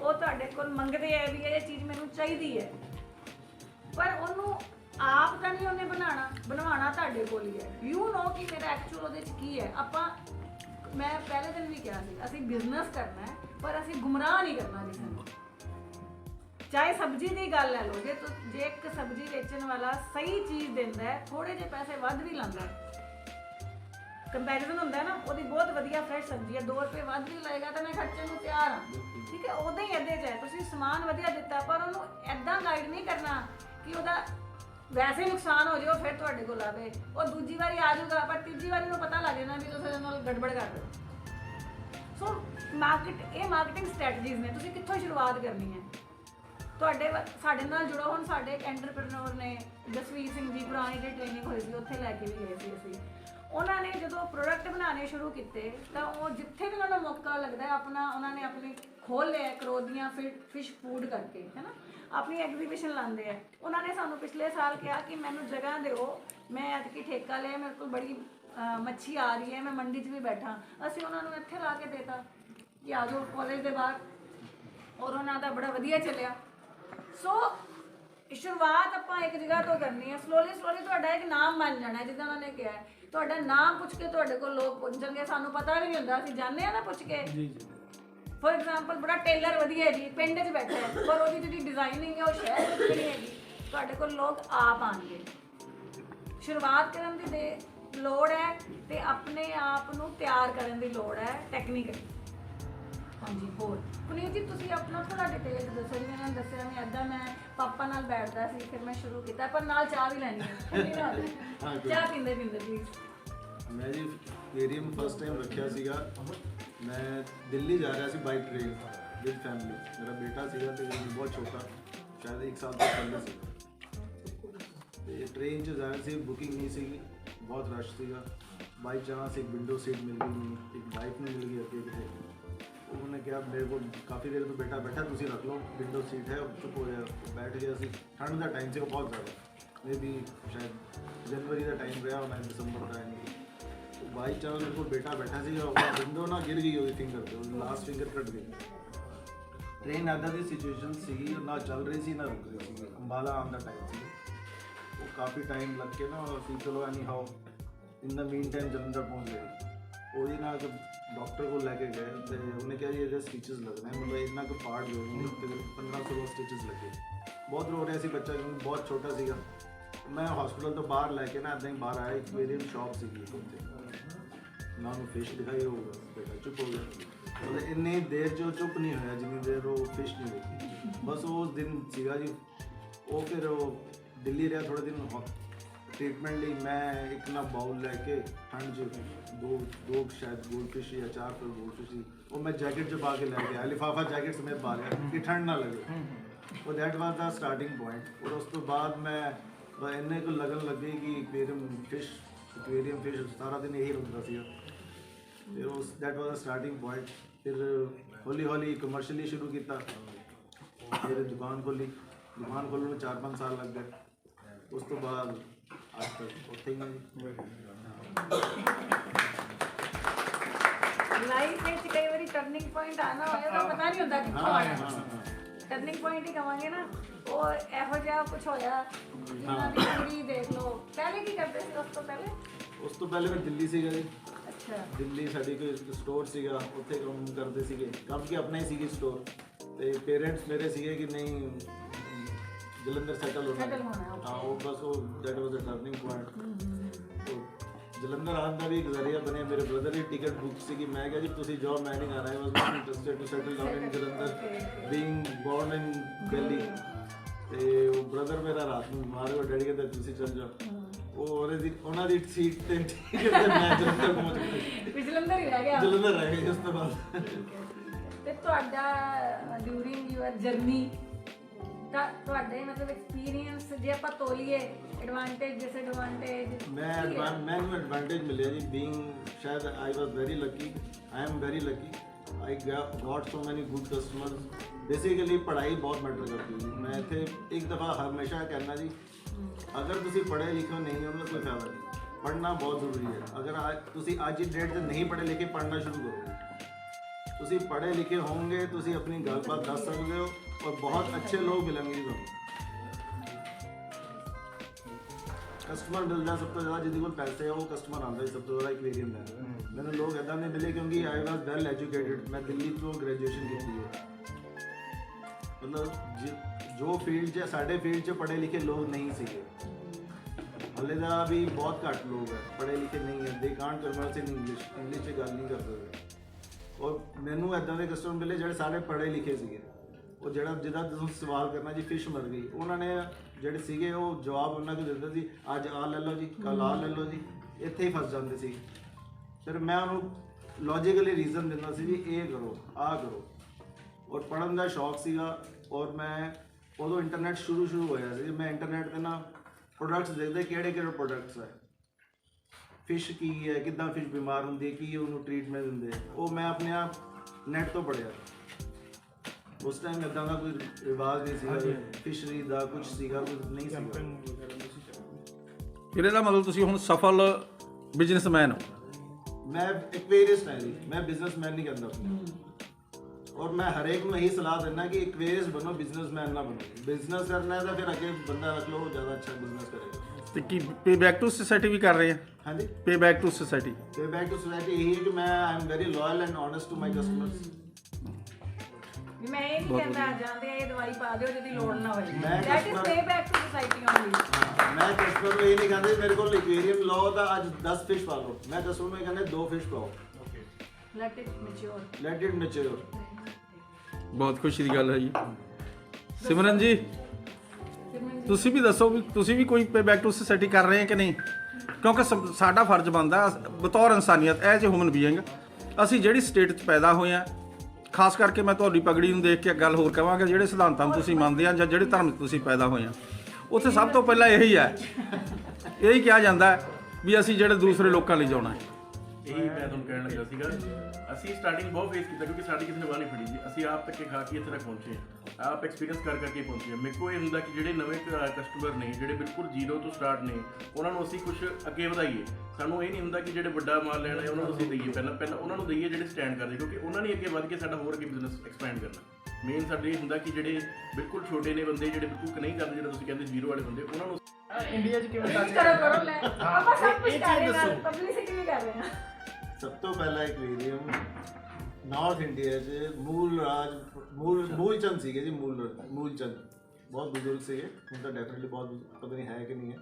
ਉਹ ਤੁਹਾਡੇ ਕੋਲ ਮੰਗਦੇ ਆ ਵੀ ਇਹ ਚੀਜ਼ ਮੈਨੂੰ ਚਾਹੀਦੀ ਹੈ ਪਰ ਉਹਨੂੰ ਆਪ ਤਾਂ ਨਹੀਂ ਉਹਨੇ ਬਣਾਉਣਾ ਬਣਵਾਉਣਾ ਤੁਹਾਡੇ ਕੋਲ ਹੀ ਹੈ ਯੂ نو ਕਿ ਮੇਰਾ ਐਕਚੁਅਲ ਉਹਦੇ 'ਚ ਕੀ ਹੈ ਆਪਾਂ ਮੈਂ ਪਹਿਲੇ ਦਿਨ ਵੀ ਕਿਹਾ ਸੀ ਅਸੀਂ ਬਿਜ਼ਨਸ ਕਰਨਾ ਹੈ ਪਰ ਅਸੀਂ ਗੁੰਮਰਾਹ ਨਹੀਂ ਕਰਨਾ ਕਿਸੇ ਨੂੰ। ਚਾਹੇ ਸਬਜ਼ੀ ਦੀ ਗੱਲ ਲੈ ਲਓ, ਜੇ ਤੁ ਜੇ ਇੱਕ ਸਬਜ਼ੀ ਵੇਚਣ ਵਾਲਾ ਸਹੀ ਚੀਜ਼ ਦਿੰਦਾ ਹੈ ਥੋੜੇ ਜਿਹੇ ਪੈਸੇ ਵੱਧ ਵੀ ਲਾਂਦਾ ਕੰਪੈਰੀਜ਼ਨ ਹੁੰਦਾ ਹੈ ਨਾ, ਉਹਦੀ ਬਹੁਤ ਵਧੀਆ ਫਰੈਸ਼ ਸਬਜ਼ੀ ਹੈ 2 ਰੁਪਏ ਵੱਧ ਵੀ ਲਾਏਗਾ ਤਾਂ ਮੈਂ ਖਰਚਣ ਨੂੰ ਤਿਆਰ ਹਾਂ। ਠੀਕ ਹੈ ਉਦਾਂ ਹੀ ਇਹਦੇ 'ਚ ਹੈ। ਤੁਸੀਂ ਸਮਾਨ ਵਧੀਆ ਦਿੱਤਾ, ਪਰ ਉਹਨੂੰ ਐਦਾਂ ਗਾਈਡ ਨਹੀਂ ਕਰਨਾ ਕਿ ਉਹਦਾ ਵੈਸੇ ਨੁਕਸਾਨ ਹੋ ਜਾਏ ਫਿਰ ਤੁਹਾਡੇ ਕੋਲ ਆਵੇ। ਉਹ ਦੂਜੀ ਵਾਰੀ ਆ ਜਾਊਗਾ, ਪਰ ਤੀਜੀ ਵਾਰੀ ਨੂੰ ਪਤਾ ਲੱਗ ਜਾਣਾ ਵੀ ਤੁਸੀਂ ਉਹਦੇ ਨਾਲ ਗੜਬੜ ਕਰ ਰਹੇ ਹੋ। ਸੋ ਮਾਰਕੀਟ ਇਹ ਮਾਰਕੀਟਿੰਗ ਸਟ੍ਰੈਟਜੀਜ਼ ਨੇ, ਤੁਸੀਂ ਕਿੱਥੋਂ ਸ਼ੁਰੂਆਤ ਕਰਨੀ ਹੈ? ਤੁਹਾਡੇ ਵ- ਸਾਡੇ ਨਾਲ ਜੁੜੋ, ਹੁਣ ਸਾਡੇ ਇੱਕ ਐਂਟਰਪ੍ਰੈਨਰ ਨੇ, ਜਸਵੀਰ ਸਿੰਘ ਜੀ ਪੁਰਾਣੀ ਜਿਹੜੀ ਟ੍ਰੇਨਿੰਗ ਹੋਈ ਸੀ, ਉੱਥੇ ਲੈ ਕੇ ਵੀ ਗਏ ਸੀ ਅਸੀਂ। ਉਹਨਾਂ ਨੇ ਜਦੋਂ ਪ੍ਰੋਡਕਟ ਬਣਾਉਣੇ ਸ਼ੁਰੂ ਕੀਤੇ, ਤਾਂ ਉਹ ਜਿੱਥੇ ਵੀ ਉਹਨਾਂ ਨੂੰ ਮੌਕਾ ਲੱਗਦਾ ਹੈ, ਆਪਣਾ, ਉਹਨਾਂ ਨੇ ਆਪਣੀ ਖੋਲ ਲਿਆ ਕਰੋਦੀਆਂ ਫਿਸ਼ ਫੂਡ ਕਰਕੇ ਹੈਨਾ ਆਪਣੀ ਐਗਜ਼ੀਬਿਸ਼ਨ ਲਾਉਂਦੇ ਆ। ਉਹਨਾਂ ਨੇ ਸਾਨੂੰ ਪਿਛਲੇ ਸਾਲ ਕਿਹਾ ਕਿ ਮੈਨੂੰ ਜਗ੍ਹਾ ਦਿਓ, ਮੈਂ ਐਤਕੀ ਠੇਕਾ ਲਿਆ, ਮੇਰੇ ਕੋਲ ਬੜੀ ਮੱਛੀ ਆ ਰਹੀ ਹੈ ਮੈਂ ਮੰਡੀ 'ਚ ਵੀ ਬੈਠਾ। ਅਸੀਂ ਉਹਨਾਂ ਨੂੰ ਇੱਥੇ ਲਾ ਕੇ ਦੇਤਾ ਕਿ ਆ ਜਾਓ ਕਾਲਜ ਦੇ ਬਾਹਰ। ਔਰ ਉਹਨਾਂ ਦਾ ਬੜਾ ਵਧੀਆ ਚੱਲਿਆ। ਸੋ ਸ਼ੁਰੂਆਤ ਆਪਾਂ ਇੱਕ ਜਗ੍ਹਾ ਤੋਂ ਕਰਨੀ ਹੈ। ਸਲੋਲੀ ਸਲੋਲੀ ਤੁਹਾਡਾ ਇੱਕ ਨਾਮ ਬਣ ਜਾਣਾ ਜਿੱਦਾਂ ਉਹਨਾਂ ਨੇ ਕਿਹਾ। ਤੁਹਾਡਾ ਨਾਮ ਪੁੱਛ ਕੇ ਤੁਹਾਡੇ ਕੋਲ ਲੋਕ ਪਹੁੰਚਣਗੇ ਸਾਨੂੰ ਪਤਾ ਵੀ ਨਹੀਂ ਹੁੰਦਾ ਅਸੀਂ ਜਾਣਦੇ ਆ ਨਾ ਪੁੱਛ ਕੇ। ਜੀ ਜੀ। ਫੋਰ ਐਗਜ਼ਾਮਪਲ ਬੜਾ ਟੇਲਰ ਵਧੀਆ ਜੀ ਪਿੰਡ 'ਚ ਬੈਠਾ ਹੈ। ਪਰ ਉਹਦੀ ਜਿਹੜੀ ਡਿਜ਼ਾਈਨਿੰਗ ਹੈ ਉਹ ਸ਼ਹਿਰ ਵਿੱਚ ਨਹੀਂ ਹੈਗੀ ਤੁਹਾਡੇ ਕੋਲ ਲੋਕ ਆਪ ਆਣਗੇ ਸ਼ੁਰੂਆਤ ਕਰਨ ਦੀ ਦੇ ਲੋੜ ਹੈ ਤੇ ਆਪਣੇ ਆਪ ਨੂੰ ਤਿਆਰ ਕਰਨ ਦੀ ਲੋੜ ਹੈ ਟੈਕਨੀਕਲੀ ਹਾਂਜੀ ਹੋਰ। ਪੁਨੀਤ ਜੀ ਤੁਸੀਂ ਆਪਣਾ ਥੋੜਾ ਡਿਟੇਲ ਦੱਸੋ। ਇਹਨਾਂ ਨੇ ਦੱਸਿਆ ਮੈਂ ਐਦਾਂ ਮੈਂ ਪਾਪਾ ਨਾਲ ਬੈਠਦਾ ਸੀ ਫਿਰ ਮੈਂ ਸ਼ੁਰੂ ਕੀਤਾ ਪਰ ਨਾਲ ਚਾਹ ਵੀ ਲੈਣੀ ਹੈ। ਚਾਹ ਪੀਂਦੇ ਪੀਂਦੇ ਪਲੀਜ਼ ਮੈਂ ਜੀ ਏਰੀਅਮ ਫਸਟ ਟਾਈਮ ਰੱਖਿਆ ਸੀਗਾ। ਮੈਂ ਦਿੱਲੀ ਜਾ ਰਿਹਾ ਸੀ ਬਾਈ ਟ੍ਰੇਨ ਵਿਦ ਫੈਮਿਲੀ ਮੇਰਾ ਬੇਟਾ ਸੀਗਾ ਤੇ ਉਹ ਬਹੁਤ ਛੋਟਾ ਸ਼ਾਇਦ 1 ਸਾਲ ਤੋਂ ਪਹਿਲੇ ਸੀ ਤੇ ਟ੍ਰੇਨ 'ਚ ਜਾਣਾ ਸੀ ਬੁਕਿੰਗ ਨਹੀਂ ਸੀਗੀ। ਬਹੁਤ ਰਸ਼ ਸੀਗਾ ਬਾਈ ਚਾਂਸ ਇੱਕ ਵਿੰਡੋ ਸੀਟ ਮਿਲ ਗਈ ਮੈਨੂੰ ਇੱਕ ਬਾਈਕ ਨੂੰ ਮਿਲ ਗਈ ਅੱਗੇ ਕਿਤੇ ਕਿਹਾ ਮੇਰੇ ਕੋਲ ਕਾਫੀ ਦੇਰ ਤੋਂ ਬੇਟਾ ਬੈਠਾ ਤੁਸੀਂ ਰੱਖ ਲਓ ਵਿੰਡੋ ਸੀਟ ਹੈ ਚੁੱਪ ਹੋ ਜਾ ਬੈਠ ਗਿਆ ਸੀ ਠੰਡ ਦਾ ਟਾਈਮ ਸੀ ਬਹੁਤ ਜ਼ਿਆਦਾ ਮੇ ਵੀ ਸ਼ਾਇਦ ਜਨਵਰੀ ਦਾ ਟਾਈਮ ਰਿਹਾ ਹੋਣਾ ਦਸੰਬਰ ਦਾ ਐਂਡ ਬਾਈ ਚਾਂਸ ਮੇਰੇ ਕੋਲ ਬੇਟਾ ਬੈਠਾ ਸੀ ਉਹ ਵਿੰਡੋ ਨਾ ਗਿਰ ਗਈ ਉਹਦੀ ਫਿੰਗਰ ਤੇ ਉਹ ਲਾਸਟ ਫਿੰਗਰ ਕੱਟ ਗਈ ਟ੍ਰੇਨ ਆਦਾ ਦੀ ਸਿਚੁਏਸ਼ਨ ਸੀਗੀ ਉਹ ਨਾ ਚੱਲ ਰਹੀ ਸੀ ਨਾ ਰੁਕ ਰਹੀ ਸੀ ਅੰਬਾਲਾ ਆਉਣ ਦਾ ਟਾਈਮ ਸੀ ਉਹ ਕਾਫੀ ਟਾਈਮ ਲੱਗ ਕੇ ਨਾ ਅਸੀਂ ਚਲੋ ਐਨੀ ਹਾਓ ਇਨ ਦਾ ਮੀਨ ਟਾਈਮ ਜਲੰਧਰ ਪਹੁੰਚ ਗਏ। ਉਹਦੀ ਨਾਲ ਡਾਕਟਰ ਕੋਲ ਲੈ ਕੇ ਗਏ ਤੇ ਉਹਨੇ ਕਿਹਾ ਜੀ ਇਹਦੇ ਸਟਿਚਸ ਲੱਗਣੇ। ਆ। ਮਤਲਬ ਇੰਨਾ ਕੁ ਪਾਰਟ ਜੋ ਉਹਨੂੰ ਤੇ 1500 ਸਟਿਚਸ ਲੱਗੇ। ਬਹੁਤ ਰੋ ਰਿਹਾ ਸੀ ਬੱਚਾ ਕਿਉਂਕਿ ਬਹੁਤ ਛੋਟਾ ਸੀਗਾ। ਮੈਂ ਹਸਪੀਟਲ ਤੋਂ ਬਾਹਰ ਲੈ ਕੇ ਨਾ ਏਦਾਂ ਹੀ ਬਾਹਰ ਆਇਆ, ਇੱਕ ਵੇਰੀਅਮ ਸ਼ਾਪ ਸੀਗੀ ਉੱਥੇ। ਨਾ ਉਹਨੂੰ ਫਿਸ਼ ਦਿਖਾਈ ਹੋਊਗਾ ਬੇਟਾ ਚੁੱਪ ਹੋ ਗਿਆ। ਮਤਲਬ ਇੰਨੀ ਦੇਰ ਜੋ ਚੁੱਪ ਨਹੀਂ ਹੋਇਆ, ਜਿੰਨੀ ਦੇਰ ਉਹ ਫਿਸ਼ ਨਹੀਂ ਦੇਖੀ। ਬਸ ਉਸ ਦਿਨ ਸੀਗਾ ਜੀ। ਉਹ ਫਿਰ ਉਹ ਦਿੱਲੀ ਰਿਹਾ ਥੋੜੇ ਦਿਨ ਟ੍ਰੀਟਮੈਂਟ ਲਈ ਮੈਂ ਇੱਕ ਨਾ ਬਾਉਲ ਲੈ ਕੇ ਠੰਡ 'ਚ ਦੋ ਦੋ ਸ਼ਾਇਦ ਗੋਲਡ ਫਿਸ਼ ਜਾਂ ਚਾਰ ਫਿਰ ਗੋਲਡ ਫਿਸ਼ ਸੀ ਉਹ ਮੈਂ ਜੈਕਟ 'ਚ ਪਾ ਕੇ ਲੈ ਗਿਆ। ਲਿਫਾਫਾ ਜੈਕਟ ਸਮੇਤ ਪਾ ਲਿਆ ਕਿ ਠੰਡ ਨਾ ਲੱਗੇ। ਉਹ that was the starting point ਔਰ ਉਸ ਤੋਂ ਬਾਅਦ ਮੈਂ ਇੰਨੇ ਕੁ ਲੱਗਣ ਲੱਗੇ ਕਿ ਐਕਵੇਰੀਅਮ ਫਿਸ਼ ਐਕਵੇਰੀਅਮ ਫਿਸ਼ ਸਾਰਾ ਦਿਨ ਇਹੀ ਹੁੰਦਾ ਸੀ ਫਿਰ ਉਸ that was the starting point ਫਿਰ ਹੌਲੀ ਹੌਲੀ ਕਮਰਸ਼ੀਅਲੀ ਸ਼ੁਰੂ ਕੀਤਾ। ਫਿਰ ਦੁਕਾਨ ਖੋਲੀ ਦੁਕਾਨ ਖੋਲ੍ਹਣ ਨੂੰ 4-5 ਸਾਲ ਲੱਗ ਗਏ। ਉਸ ਤੋਂ ਬਾਅਦ ਅੱਜ ਤੱਕ ਉੱਥੇ ਹੀ ਲਾਈਫ ਵਿੱਚ ਕਈ ਵਾਰੀ ਟਰਨਿੰਗ ਪੁਆਇੰਟ ਆਣਾ ਹੋਇਆ ਤਾਂ ਪਤਾ ਨਹੀਂ ਹੁੰਦਾ ਕਿੱਥੋਂ ਆਣਾ ਟਰਨਿੰਗ ਪੁਆਇੰਟ ਹੀ। ਕਵਾਂਗੇ ਨਾ ਉਹ ਇਹੋ ਜਿਹਾ ਕੁਝ ਹੋਇਆ ਜਿਨ੍ਹਾਂ ਦੀ ਕੁੜੀ ਦੇਖ ਲਓ। ਪਹਿਲੇ ਕੀ ਕਰਦੇ ਸੀ ਉਸ ਤੋਂ ਪਹਿਲੇ? ਉਸ ਤੋਂ ਪਹਿਲੇ ਮੈਂ ਦਿੱਲੀ ਸੀਗਾ ਜੀ। ਅੱਛਾ। ਦਿੱਲੀ ਸਾਡੀ ਕੋਈ ਸਟੋਰ ਸੀਗਾ ਉੱਥੇ ਕੰਮ ਕਰਦੇ ਸੀਗੇ। ਕੰਮ ਕੀ ਆਪਣਾ ਸੀਗੀ ਸਟੋਰ ਤੇ ਪੇਰੈਂਟਸ ਮੇਰੇ ਸੀਗੇ ਕਿ ਨਹੀਂ ਜਲੰਧਰ ਸੈਟਲ ਹੋਣਾ Settle ਹੋਣਾ, okay. ਹਾਂ ਉਹ ਬਸ ਉਹ that was a turning point Jalandhar ਆਉਣ ਦਾ ਵੀ ਇੱਕ ਜ਼ਰੀਆ ਬਣਿਆ। ਮੇਰੇ ਬ੍ਰਦਰ ਦੀ ਟਿਕਟ ਬੁੱਕ ਸੀਗੀ। ਮੈਂ ਕਿਹਾ ਜੀ ਤੁਸੀਂ ਜਾਓ ਮੈਂ ਨਹੀਂ ਆਣਾ I was not interested to settle down in Jalandhar being born in Delhi ਤੇ ਉਹ ਬ੍ਰਦਰ ਮੇਰਾ ਰਾਤ ਨੂੰ ਬਿਮਾਰ ਹੋ ਡੈਡੀ ਕਹਿੰਦਾ ਤੁਸੀਂ ਚੱਲ ਜਾਓ। ਉਹ ਉਹਦੇ ਦੀ ਉਹਨਾਂ ਦੀ ਸੀਟ ਤੇ ਟਿਕਟ ਤੇ ਮੈਂ ਜਲੰਧਰ ਪਹੁੰਚ ਗਿਆ। ਵੀ ਜਲੰਧਰ ਹੀ ਰਹਿ ਗਿਆ। ਜਲੰਧਰ ਰਹਿ ਗਏ ਉਸ ਤੋਂ ਬਾਅਦ। ਤੇ ਤੁਹਾਡਾ ਡਿਊਰਿੰਗ ਯੂਅਰ ਜਰਨੀ ਤੁਹਾਡੇ ਮਤਲਬ ਐਕਸਪੀਰੀਅੰਸ ਜੇ ਆਪਾਂ ਤੋਲੀਏ ਐਡਵਾਂਟੇਜ ਡਿਸਐਡਵਾਂਟੇਜ ਮੈਂ advan- ਮੈਨੂੰ ਐਡਵਾਂਟੇਜ ਮਿਲਿਆ ਜੀ ਬੀਇੰਗ ਸ਼ਾਇਦ I was very lucky I am very lucky I got so many good customers basically ਪੜ੍ਹਾਈ ਬਹੁਤ ਮੈਟਰ ਕਰਦੀ ਹੈ ਜੀ। ਮੈਂ ਇੱਥੇ ਇੱਕ ਦਫਾ ਹਮੇਸ਼ਾ ਕਹਿਣਾ ਜੀ ਅਗਰ ਤੁਸੀਂ ਪੜ੍ਹੇ ਲਿਖੇ ਨਹੀਂ ਹੋ ਤਾਂ ਕੋਈ ਫਾਇਦਾ ਨਹੀਂ। ਪੜ੍ਹਨਾ ਬਹੁਤ ਜ਼ਰੂਰੀ ਹੈ। ਅਗਰ ਅੱਜ ਤੁਸੀਂ ਅੱਜ ਦੀ ਡੇਟ ਤੇ ਨਹੀਂ ਪੜ੍ਹੇ ਲਿਖੇ ਪੜ੍ਹਨਾ ਸ਼ੁਰੂ ਕਰੋ। ਤੁਸੀਂ ਪੜ੍ਹੇ ਲਿਖੇ ਹੋਵੋਗੇ, ਤੁਸੀਂ ਆਪਣੀ ਗੱਲਬਾਤ ਦੱਸ ਸਕਦੇ ਹੋ ਔਰ ਬਹੁਤ ਅੱਛੇ ਲੋਕ ਮਿਲਣਗੇ ਤੁਹਾਨੂੰ। ਕਸਟਮਰ ਮਿਲਦਾ ਸਭ ਤੋਂ ਜ਼ਿਆਦਾ, ਜਿਹਦੇ ਕੋਲ ਪੈਸੇ ਆ, ਉਹ ਕਸਟਮਰ ਆਉਂਦਾ ਹੀ ਸਭ ਤੋਂ ਜ਼ਿਆਦਾ ਇਕਵੇਰੀਅਮ ਲੈਣ ਮੈਨੂੰ ਲੋਕ ਇਦਾਂ ਦੇ ਮਿਲੇ ਕਿਉਂਕਿ ਆਈ ਵਾਸ ਵੈਲ ਐਜੂਕੇਟਿਡ ਮੈਂ ਦਿੱਲੀ ਤੋਂ ਗ੍ਰੈਜੂਏਸ਼ਨ ਕੀਤੀ ਹੈ। ਮਤਲਬ ਜੋ ਫੀਲਡ 'ਚ, ਸਾਡੇ ਫੀਲਡ 'ਚ ਪੜ੍ਹੇ ਲਿਖੇ ਲੋਕ ਨਹੀਂ ਸੀਗੇ। ਹਲੇ ਦਾ ਵੀ ਬਹੁਤ ਘੱਟ ਲੋਕ ਹੈ, ਪੜ੍ਹੇ ਲਿਖੇ ਨਹੀਂ ਹੈ। They can't converse in English English 'ਚ ਗੱਲ ਨਹੀਂ ਕਰ ਸਕਦੇ। ਔਰ ਮੈਨੂੰ ਇਦਾਂ ਦੇ ਕਸਟਮਰ ਮਿਲੇ ਜਿਹੜੇ ਸਾਰੇ ਪੜ੍ਹੇ ਲਿਖੇ ਸੀਗੇ। ਉਹ ਜਿਹੜਾ ਜਿਹਦਾ ਤੁਸੀਂ ਸਵਾਲ ਕਰਨਾ ਜੀ ਫਿਸ਼ ਮਰ ਗਈ। ਉਹਨਾਂ ਨੇ ਜਿਹੜੇ ਸੀਗੇ ਉਹ ਜਵਾਬ ਉਹਨਾਂ ਨੂੰ ਦਿੰਦੇ ਸੀ, ਅੱਜ ਆ ਲੈ ਲਓ ਜੀ ਕੱਲ ਆ ਲੈ ਲਓ ਜੀ। ਇੱਥੇ ਹੀ ਫਸ ਜਾਂਦੇ ਸੀ। ਫਿਰ ਮੈਂ ਉਹਨੂੰ ਲੌਜੀਕਲੀ ਰੀਜ਼ਨ ਦਿੰਦਾ ਸੀ ਵੀ ਇਹ ਕਰੋ ਆ ਕਰੋ। ਔਰ ਪੜਨ ਦਾ ਸ਼ੌਕ ਸੀਗਾ ਔਰ ਮੈਂ ਉਦੋਂ ਇੰਟਰਨੈਟ ਸ਼ੁਰੂ ਸ਼ੁਰੂ ਹੋਇਆ ਸੀ। ਮੈਂ ਇੰਟਰਨੈਟ ਤੇ ਨਾ ਪ੍ਰੋਡਕਟਸ ਦੇਖਦੇ ਕਿਹੜੇ ਕਿਹੜੇ ਪ੍ਰੋਡਕਟਸ ਹੈ ਫਿਸ਼ ਕੀ ਹੈ ਕਿੱਦਾਂ ਫਿਸ਼ ਬਿਮਾਰ ਹੁੰਦੀ ਹੈ ਕੀ ਉਹਨੂੰ ਟ੍ਰੀਟਮੈਂਟ ਦਿੰਦੇ ਆ। ਉਹ ਮੈਂ ਆਪਣੇ ਆਪ ਨੈਟ ਤੋਂ ਪੜਿਆ ਉਸ ਟਾਈਮ ਇਦਾਂ ਦਾ ਕੋਈ ਰਿਵਾਜ ਨਹੀਂ ਸੀਗਾ ਫਿਸ਼ਰੀ ਦਾ ਕੁਝ ਸੀਗਾ ਕੁਝ ਨਹੀਂ ਸੀਗਾ। ਫਿਰ ਇਹਦਾ ਮਤਲਬ ਤੁਸੀਂ ਹੁਣ ਸਫਲ ਬਿਜ਼ਨਸਮੈਨ ਹੋ। ਮੈਂ ਇਕਵੇਰੀਅਸ ਨਹੀਂ ਮੈਂ ਬਿਜ਼ਨਸਮੈਨ ਨਹੀਂ ਕਹਿੰਦਾ ਆਪਣੇ ਔਰ ਮੈਂ ਹਰੇਕ ਨੂੰ ਇਹੀ ਸਲਾਹ ਦਿੰਦਾ ਕਿ ਇਕਵੇਰੀਅਸ ਬਣੋ ਬਿਜ਼ਨਸਮੈਨ ਨਾ ਬਣੋ। ਬਿਜ਼ਨਸ ਕਰਨਾ ਹੈ ਤਾਂ ਫਿਰ ਅੱਗੇ ਬੰਦਾ ਰੱਖ ਲਓ ਉਹ ਜ਼ਿਆਦਾ ਅੱਛਾ ਬਿਜ਼ਨਸ ਕਰੇਗਾ। ਤੇ ਕੀ ਪੇ ਬੈਕ ਟੂ ਸੋਸਾਇਟੀ ਵੀ ਕਰ ਰਹੇ ਆ? ਹਾਂਜੀ? ਪੇ ਬੈਕ ਟੂ ਸੋਸਾਇਟੀ ਤੇ ਬੈਕ ਟੂ ਸੋਸਾਇਟੀ ਇਹੀ ਹੈ ਕਿ ਮੈਂ I am very loyal and honest to my customers ਵੀ ਮੈਂ ਇਹ ਨਹੀਂ ਕਹਿੰਦਾ ਜਾਂਦੇ ਆ ਇਹ ਦਵਾਈ ਪਾ ਦਿਓ ਜਿਹਦੀ ਲੋੜ ਨਾ ਹੋਵੇ ਮੈਂ that is customer- pay back to society only ਮੈਂ ਕਸਟਮਰ ਨੂੰ ਇਹ ਨਹੀਂ ਕਹਿੰਦਾ ਵੀ ਮੇਰੇ ਕੋਲ ਇਕਵੇਰੀਅਮ ਲਾਓ ਤਾਂ ਅੱਜ 10 ਫਿਸ਼ ਪਾ ਲਓ ਮੈਂ ਕਸਟਮਰ ਨੂੰ ਇਹ ਕਹਿੰਦਾ ਦੋ ਫਿਸ਼ ਪਾਓ। Let it mature let it mature ਬਹੁਤ ਖੁਸ਼ੀ ਦੀ ਗੱਲ ਹੈ ਜੀ। ਸਿਮਰਨ ਜੀ ਸਿਮਰਨ ਜੀ। ਤੁਸੀਂ ਵੀ ਦੱਸੋ ਵੀ ਤੁਸੀਂ ਵੀ ਕੋਈ ਪੇ ਬੈਕ ਟੂ ਸੋਸਾਇਟੀ ਕਰ ਰਹੇ ਹੋ ਕਿ ਨਹੀਂ? ਕਿਉਂਕਿ ਸ ਸਾਡਾ ਫਰਜ਼ ਬਣਦਾ ਬਤੌਰ ਇਨਸਾਨੀਅਤ ਐਜ ਏ ਹਿਊਮਨ ਬੀਇੰਗ ਅਸੀਂ ਜਿਹੜੀ ਸਟੇਟ 'ਚ ਪੈਦਾ ਹੋਏ ਆ ਖਾਸ ਕਰਕੇ ਮੈਂ ਤੁਹਾਡੀ ਪਗੜੀ ਨੂੰ ਦੇਖ ਕੇ ਇੱਕ ਗੱਲ ਹੋਰ ਕਹਾਂਗਾ ਜਿਹੜੇ ਸਿਧਾਂਤਾਂ ਨੂੰ ਤੁਸੀਂ ਮੰਨਦੇ ਆ ਜਾਂ ਜਿਹੜੇ ਧਰਮ 'ਚ ਤੁਸੀਂ ਪੈਦਾ ਹੋਏ ਆ, ਉੱਥੇ ਸਭ ਤੋਂ ਪਹਿਲਾਂ ਇਹੀ ਹੈ। ਇਹੀ ਕਿਹਾ ਜਾਂਦਾ ਹੈ ਵੀ ਅਸੀਂ ਜਿਹੜੇ ਦੂਸਰੇ ਲੋਕਾਂ ਲਈ ਜਾਣਾ ਹੈ। ਇਹੀ ਮੈਂ ਤੁਹਾਨੂੰ ਕਹਿਣ ਲੱਗਾ ਸੀਗਾ। ਅਸੀਂ ਸਟਾਰਟਿੰਗ ਬਹੁਤ ਫੇਸ ਕੀਤਾ ਕਿਉਂਕਿ ਸਾਡੀ ਕਿਸੇ ਨੇ ਬਾਹ ਨਹੀਂ ਫੜੀ ਜੀ। ਅਸੀਂ ਆਪ ਧੱਕੇ ਖਾ ਕੇ ਇੱਥੇ ਤੱਕ ਪਹੁੰਚੇ ਹਾਂ। ਆਪ ਐਕਸਪੀਰੀਅੰਸ ਕਰ ਕਰਕੇ ਪਹੁੰਚੇ ਹਾਂ। ਮੇਰੇ ਕੋਲ ਇਹ ਹੁੰਦਾ ਕਿ ਜਿਹੜੇ ਨਵੇਂ ਕਸਟਮਰ ਨੇ ਜਿਹੜੇ ਬਿਲਕੁਲ ਜ਼ੀਰੋ ਤੋਂ ਸਟਾਰਟ ਨੇ ਉਹਨਾਂ ਨੂੰ ਅਸੀਂ ਕੁਝ ਅੱਗੇ ਵਧਾਈਏ। ਸਾਨੂੰ ਇਹ ਨਹੀਂ ਹੁੰਦਾ ਕਿ ਜਿਹੜੇ ਵੱਡਾ ਮਾਲ ਲੈਣਾ ਹੈ ਉਹਨਾਂ ਨੂੰ ਅਸੀਂ ਦਈਏ। ਪਹਿਲਾਂ ਪਹਿਲਾਂ ਉਹਨਾਂ ਨੂੰ ਦਈਏ ਜਿਹੜੇ ਸਟੈਂਡ ਕਰਦੇ ਕਿਉਂਕਿ ਉਹਨਾਂ ਨੇ ਅੱਗੇ ਵੱਧ ਕੇ ਸਾਡਾ ਹੋਰ ਅੱਗੇ ਬਿਜ਼ਨਸ ਐਕਸਪੈਂਡ ਕਰਨਾ। ਮੇਨ ਸਾਡੇ ਇਹ ਹੁੰਦਾ ਕਿ ਜਿਹੜੇ ਬਿਲਕੁਲ ਛੋਟੇ ਨੇ ਬੰਦੇ ਜਿਹੜੇ ਬਿਲਕੁਲ ਨਹੀਂ ਕਰਦੇ ਜਿਹੜਾ ਤੁਸੀਂ ਕਹਿੰਦੇ ਜ਼ੀਰੋ ਵਾਲੇ ਬੰਦੇ ਉਹਨਾਂ ਨੂੰ ਇੰਡੀਆ 'ਚ ਕਿਵੇਂ ਟੱਚ ਕਰੋ ਕਰੋ ਲੈ। ਆਪਾਂ ਸਭ ਕੁਝ ਕਰ ਰਹੇ ਹਾਂ। ਪਬਲਿਸਿਟੀ ਵੀ ਕਰ ਰਹੇ ਹਾਂ। ਸਭ ਤੋਂ ਪਹਿਲਾ ਐਕਵੇਰੀਅਮ ਨਾਰਥ ਇੰਡੀਆ 'ਚ ਮੂਲ ਰਾਜ ਮੂਲ ਮੂਲ ਚੰਦ ਸੀਗੇ ਜੀ ਮੂਲ ਮੂਲ ਚੰਦ ਬਹੁਤ ਬਜ਼ੁਰਗ ਸੀਗੇ। ਹੁਣ ਤਾਂ ਡੈਫੀਨਿਟਲੀ ਬਹੁਤ ਪਤਾ ਨਹੀਂ ਹੈ ਕਿ ਨਹੀਂ ਹੈ।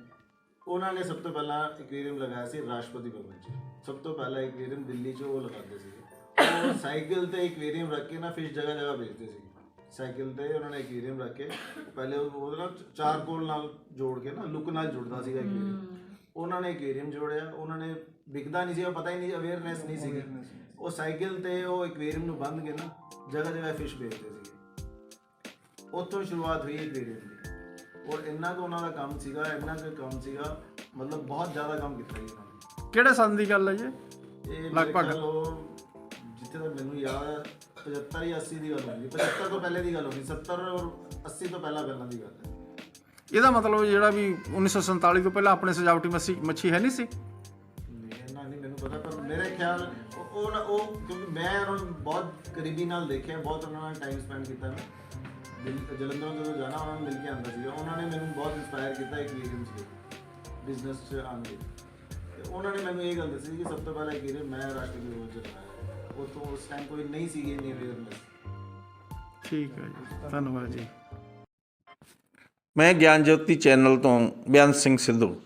ਉਹਨਾਂ ਨੇ ਸਭ ਤੋਂ ਪਹਿਲਾਂ ਐਕਵੇਰੀਅਮ ਲਗਾਇਆ ਸੀ ਰਾਸ਼ਟਰਪਤੀ ਭਵਨ 'ਚ। ਸਭ ਤੋਂ ਪਹਿਲਾ ਐਕਵੇਰੀਅਮ ਦਿੱਲੀ 'ਚ ਉਹ ਲਗਾਉਂਦੇ ਸੀਗੇ। ਉਹ ਸਾਈਕਲ ਤੇ ਐਕਵੇਰੀਅਮ ਰੱਖ ਕੇ ਨਾ ਫਿਸ਼ ਜਗ੍ਹਾ ਜਗ੍ਹਾ ਵੇਚਦੇ ਸੀ ਸਾਈਕਲ ਤੇ ਉਹਨਾਂ ਨੇ ਐਕਵੇਰੀਅਮ ਰੱਖ ਕੇ ਪਹਿਲੇ ਉਹ- ਉਹਦੇ ਨਾਲ ਚਾਰਕੋਲ ਨਾਲ ਜੋੜ ਕੇ ਨਾ ਲੁੱਕ ਨਾਲ ਜੁੜਦਾ ਸੀਗਾ ਐਕਵੇਰੀਅਮ ਉਹਨਾਂ ਨੇ ਐਕਵੇਰੀਅਮ ਜੋੜਿਆ। ਉਹਨਾਂ ਨੇ ਵਿਕਦਾ ਨਹੀਂ ਸੀ ਉਹ ਪਤਾ ਹੀ ਨਹੀਂ ਅਵੇਅਰਨੈਸ ਨਹੀਂ ਸੀਗੀ। ਉਹ ਸਾਈਕਲ ਤੇ ਉਹ ਐਕਵੇਰੀਅਮ ਨੂੰ ਬੰਦ ਕੇ ਨਾ ਜਗ੍ਹਾ ਜਗ੍ਹਾ ਫਿਸ਼ ਵੇਚਦੇ ਸੀਗੇ। ਉੱਥੋਂ ਸ਼ੁਰੂਆਤ ਹੋਈ ਐਕਵੇਰੀਅਮ ਦੀ। ਔਰ ਇੰਨਾ ਕੁ ਉਹਨਾਂ ਦਾ ਕੰਮ ਸੀਗਾ ਇੰਨਾ ਕੁ ਕੰਮ ਸੀਗਾ ਮਤਲਬ ਬਹੁਤ ਜ਼ਿਆਦਾ ਕੰਮ ਕੀਤਾ ਜੀ ਉਹਨਾਂ ਨੇ। ਕਿਹੜੇ ਸੰਨ ਦੀ ਗੱਲ ਹੈ ਜੀ? ਇਹ ਲਗਭਗ। ਜਿੱਥੇ ਤੱਕ ਮੈਨੂੰ ਯਾਦ ਹੈ 75 ਜਾਂ 80 ਦੀ ਗੱਲ ਹੋਣੀ 75 ਤੋਂ ਪਹਿਲੇ ਦੀ ਗੱਲ ਹੋਣੀ 70 ਔਰ 80 ਤੋਂ ਪਹਿਲਾਂ ਪਹਿਲਾਂ ਦੀ ਗੱਲ ਹੈ। ਇਹਦਾ ਮਤਲਬ ਜਿਹੜਾ ਵੀ 1947 ਤੋਂ ਪਹਿਲਾਂ ਆਪਣੇ ਸਜਾਵਟੀ ਮੱਛੀ ਮੱਛੀ ਹੈ ਨਹੀਂ ਸੀ? ਖਿਆਲ ਉਹ- ਉਹ ਨਾ ਉਹ ਕਿਉਂਕਿ ਮੈਂ ਉਹਨਾਂ ਨੂੰ ਬਹੁਤ ਕਰੀਬੀ ਨਾਲ ਦੇਖਿਆ ਬਹੁਤ ਉਹਨਾਂ ਨਾਲ ਟਾਈਮ ਸਪੈਂਡ ਕੀਤਾ ਮੈਂ ਦਿੱਲੀ- ਜਲੰਧਰੋਂ ਜਦੋਂ ਜਾਣਾ ਉਹਨਾਂ ਨੂੰ ਮਿਲ ਕੇ ਆਉਂਦਾ ਸੀਗਾ। ਉਹਨਾਂ ਨੇ ਮੈਨੂੰ ਬਹੁਤ ਇਨਸਪਾਇਰ ਕੀਤਾ ਐਕਸਪੀਰੀਅੰਸ ਲਈ ਬਿਜ਼ਨਸ 'ਚ ਆਉਣ ਲਈ। ਤੇ ਉਹਨਾਂ ਨੇ ਮੈਨੂੰ ਇਹ ਗੱਲ ਦੱਸੀ ਕਿ ਸਭ ਤੋਂ ਪਹਿਲਾਂ ਐਕਸਪੀਰੀਅੰਸ ਮੈਂ ਰਾਸ਼ਟਰੀ ਲੈਵਲ 'ਚ ਲਗਾਇਆ ਉਹ ਤੋਂ ਉਸ ਟਾਈਮ ਕੋਈ ਨਹੀਂ ਸੀਗੀ ਇੰਨੀ ਅਵੇਅਰਨੈਸ ਠੀਕ ਹੈ ਜੀ। ਧੰਨਵਾਦ ਜੀ। ਮੈਂ ਗਿਆਨ ਜੋਤੀ ਚੈਨਲ ਤੋਂ ਬਿਆਨ ਸਿੰਘ ਸਿੱਧੂ।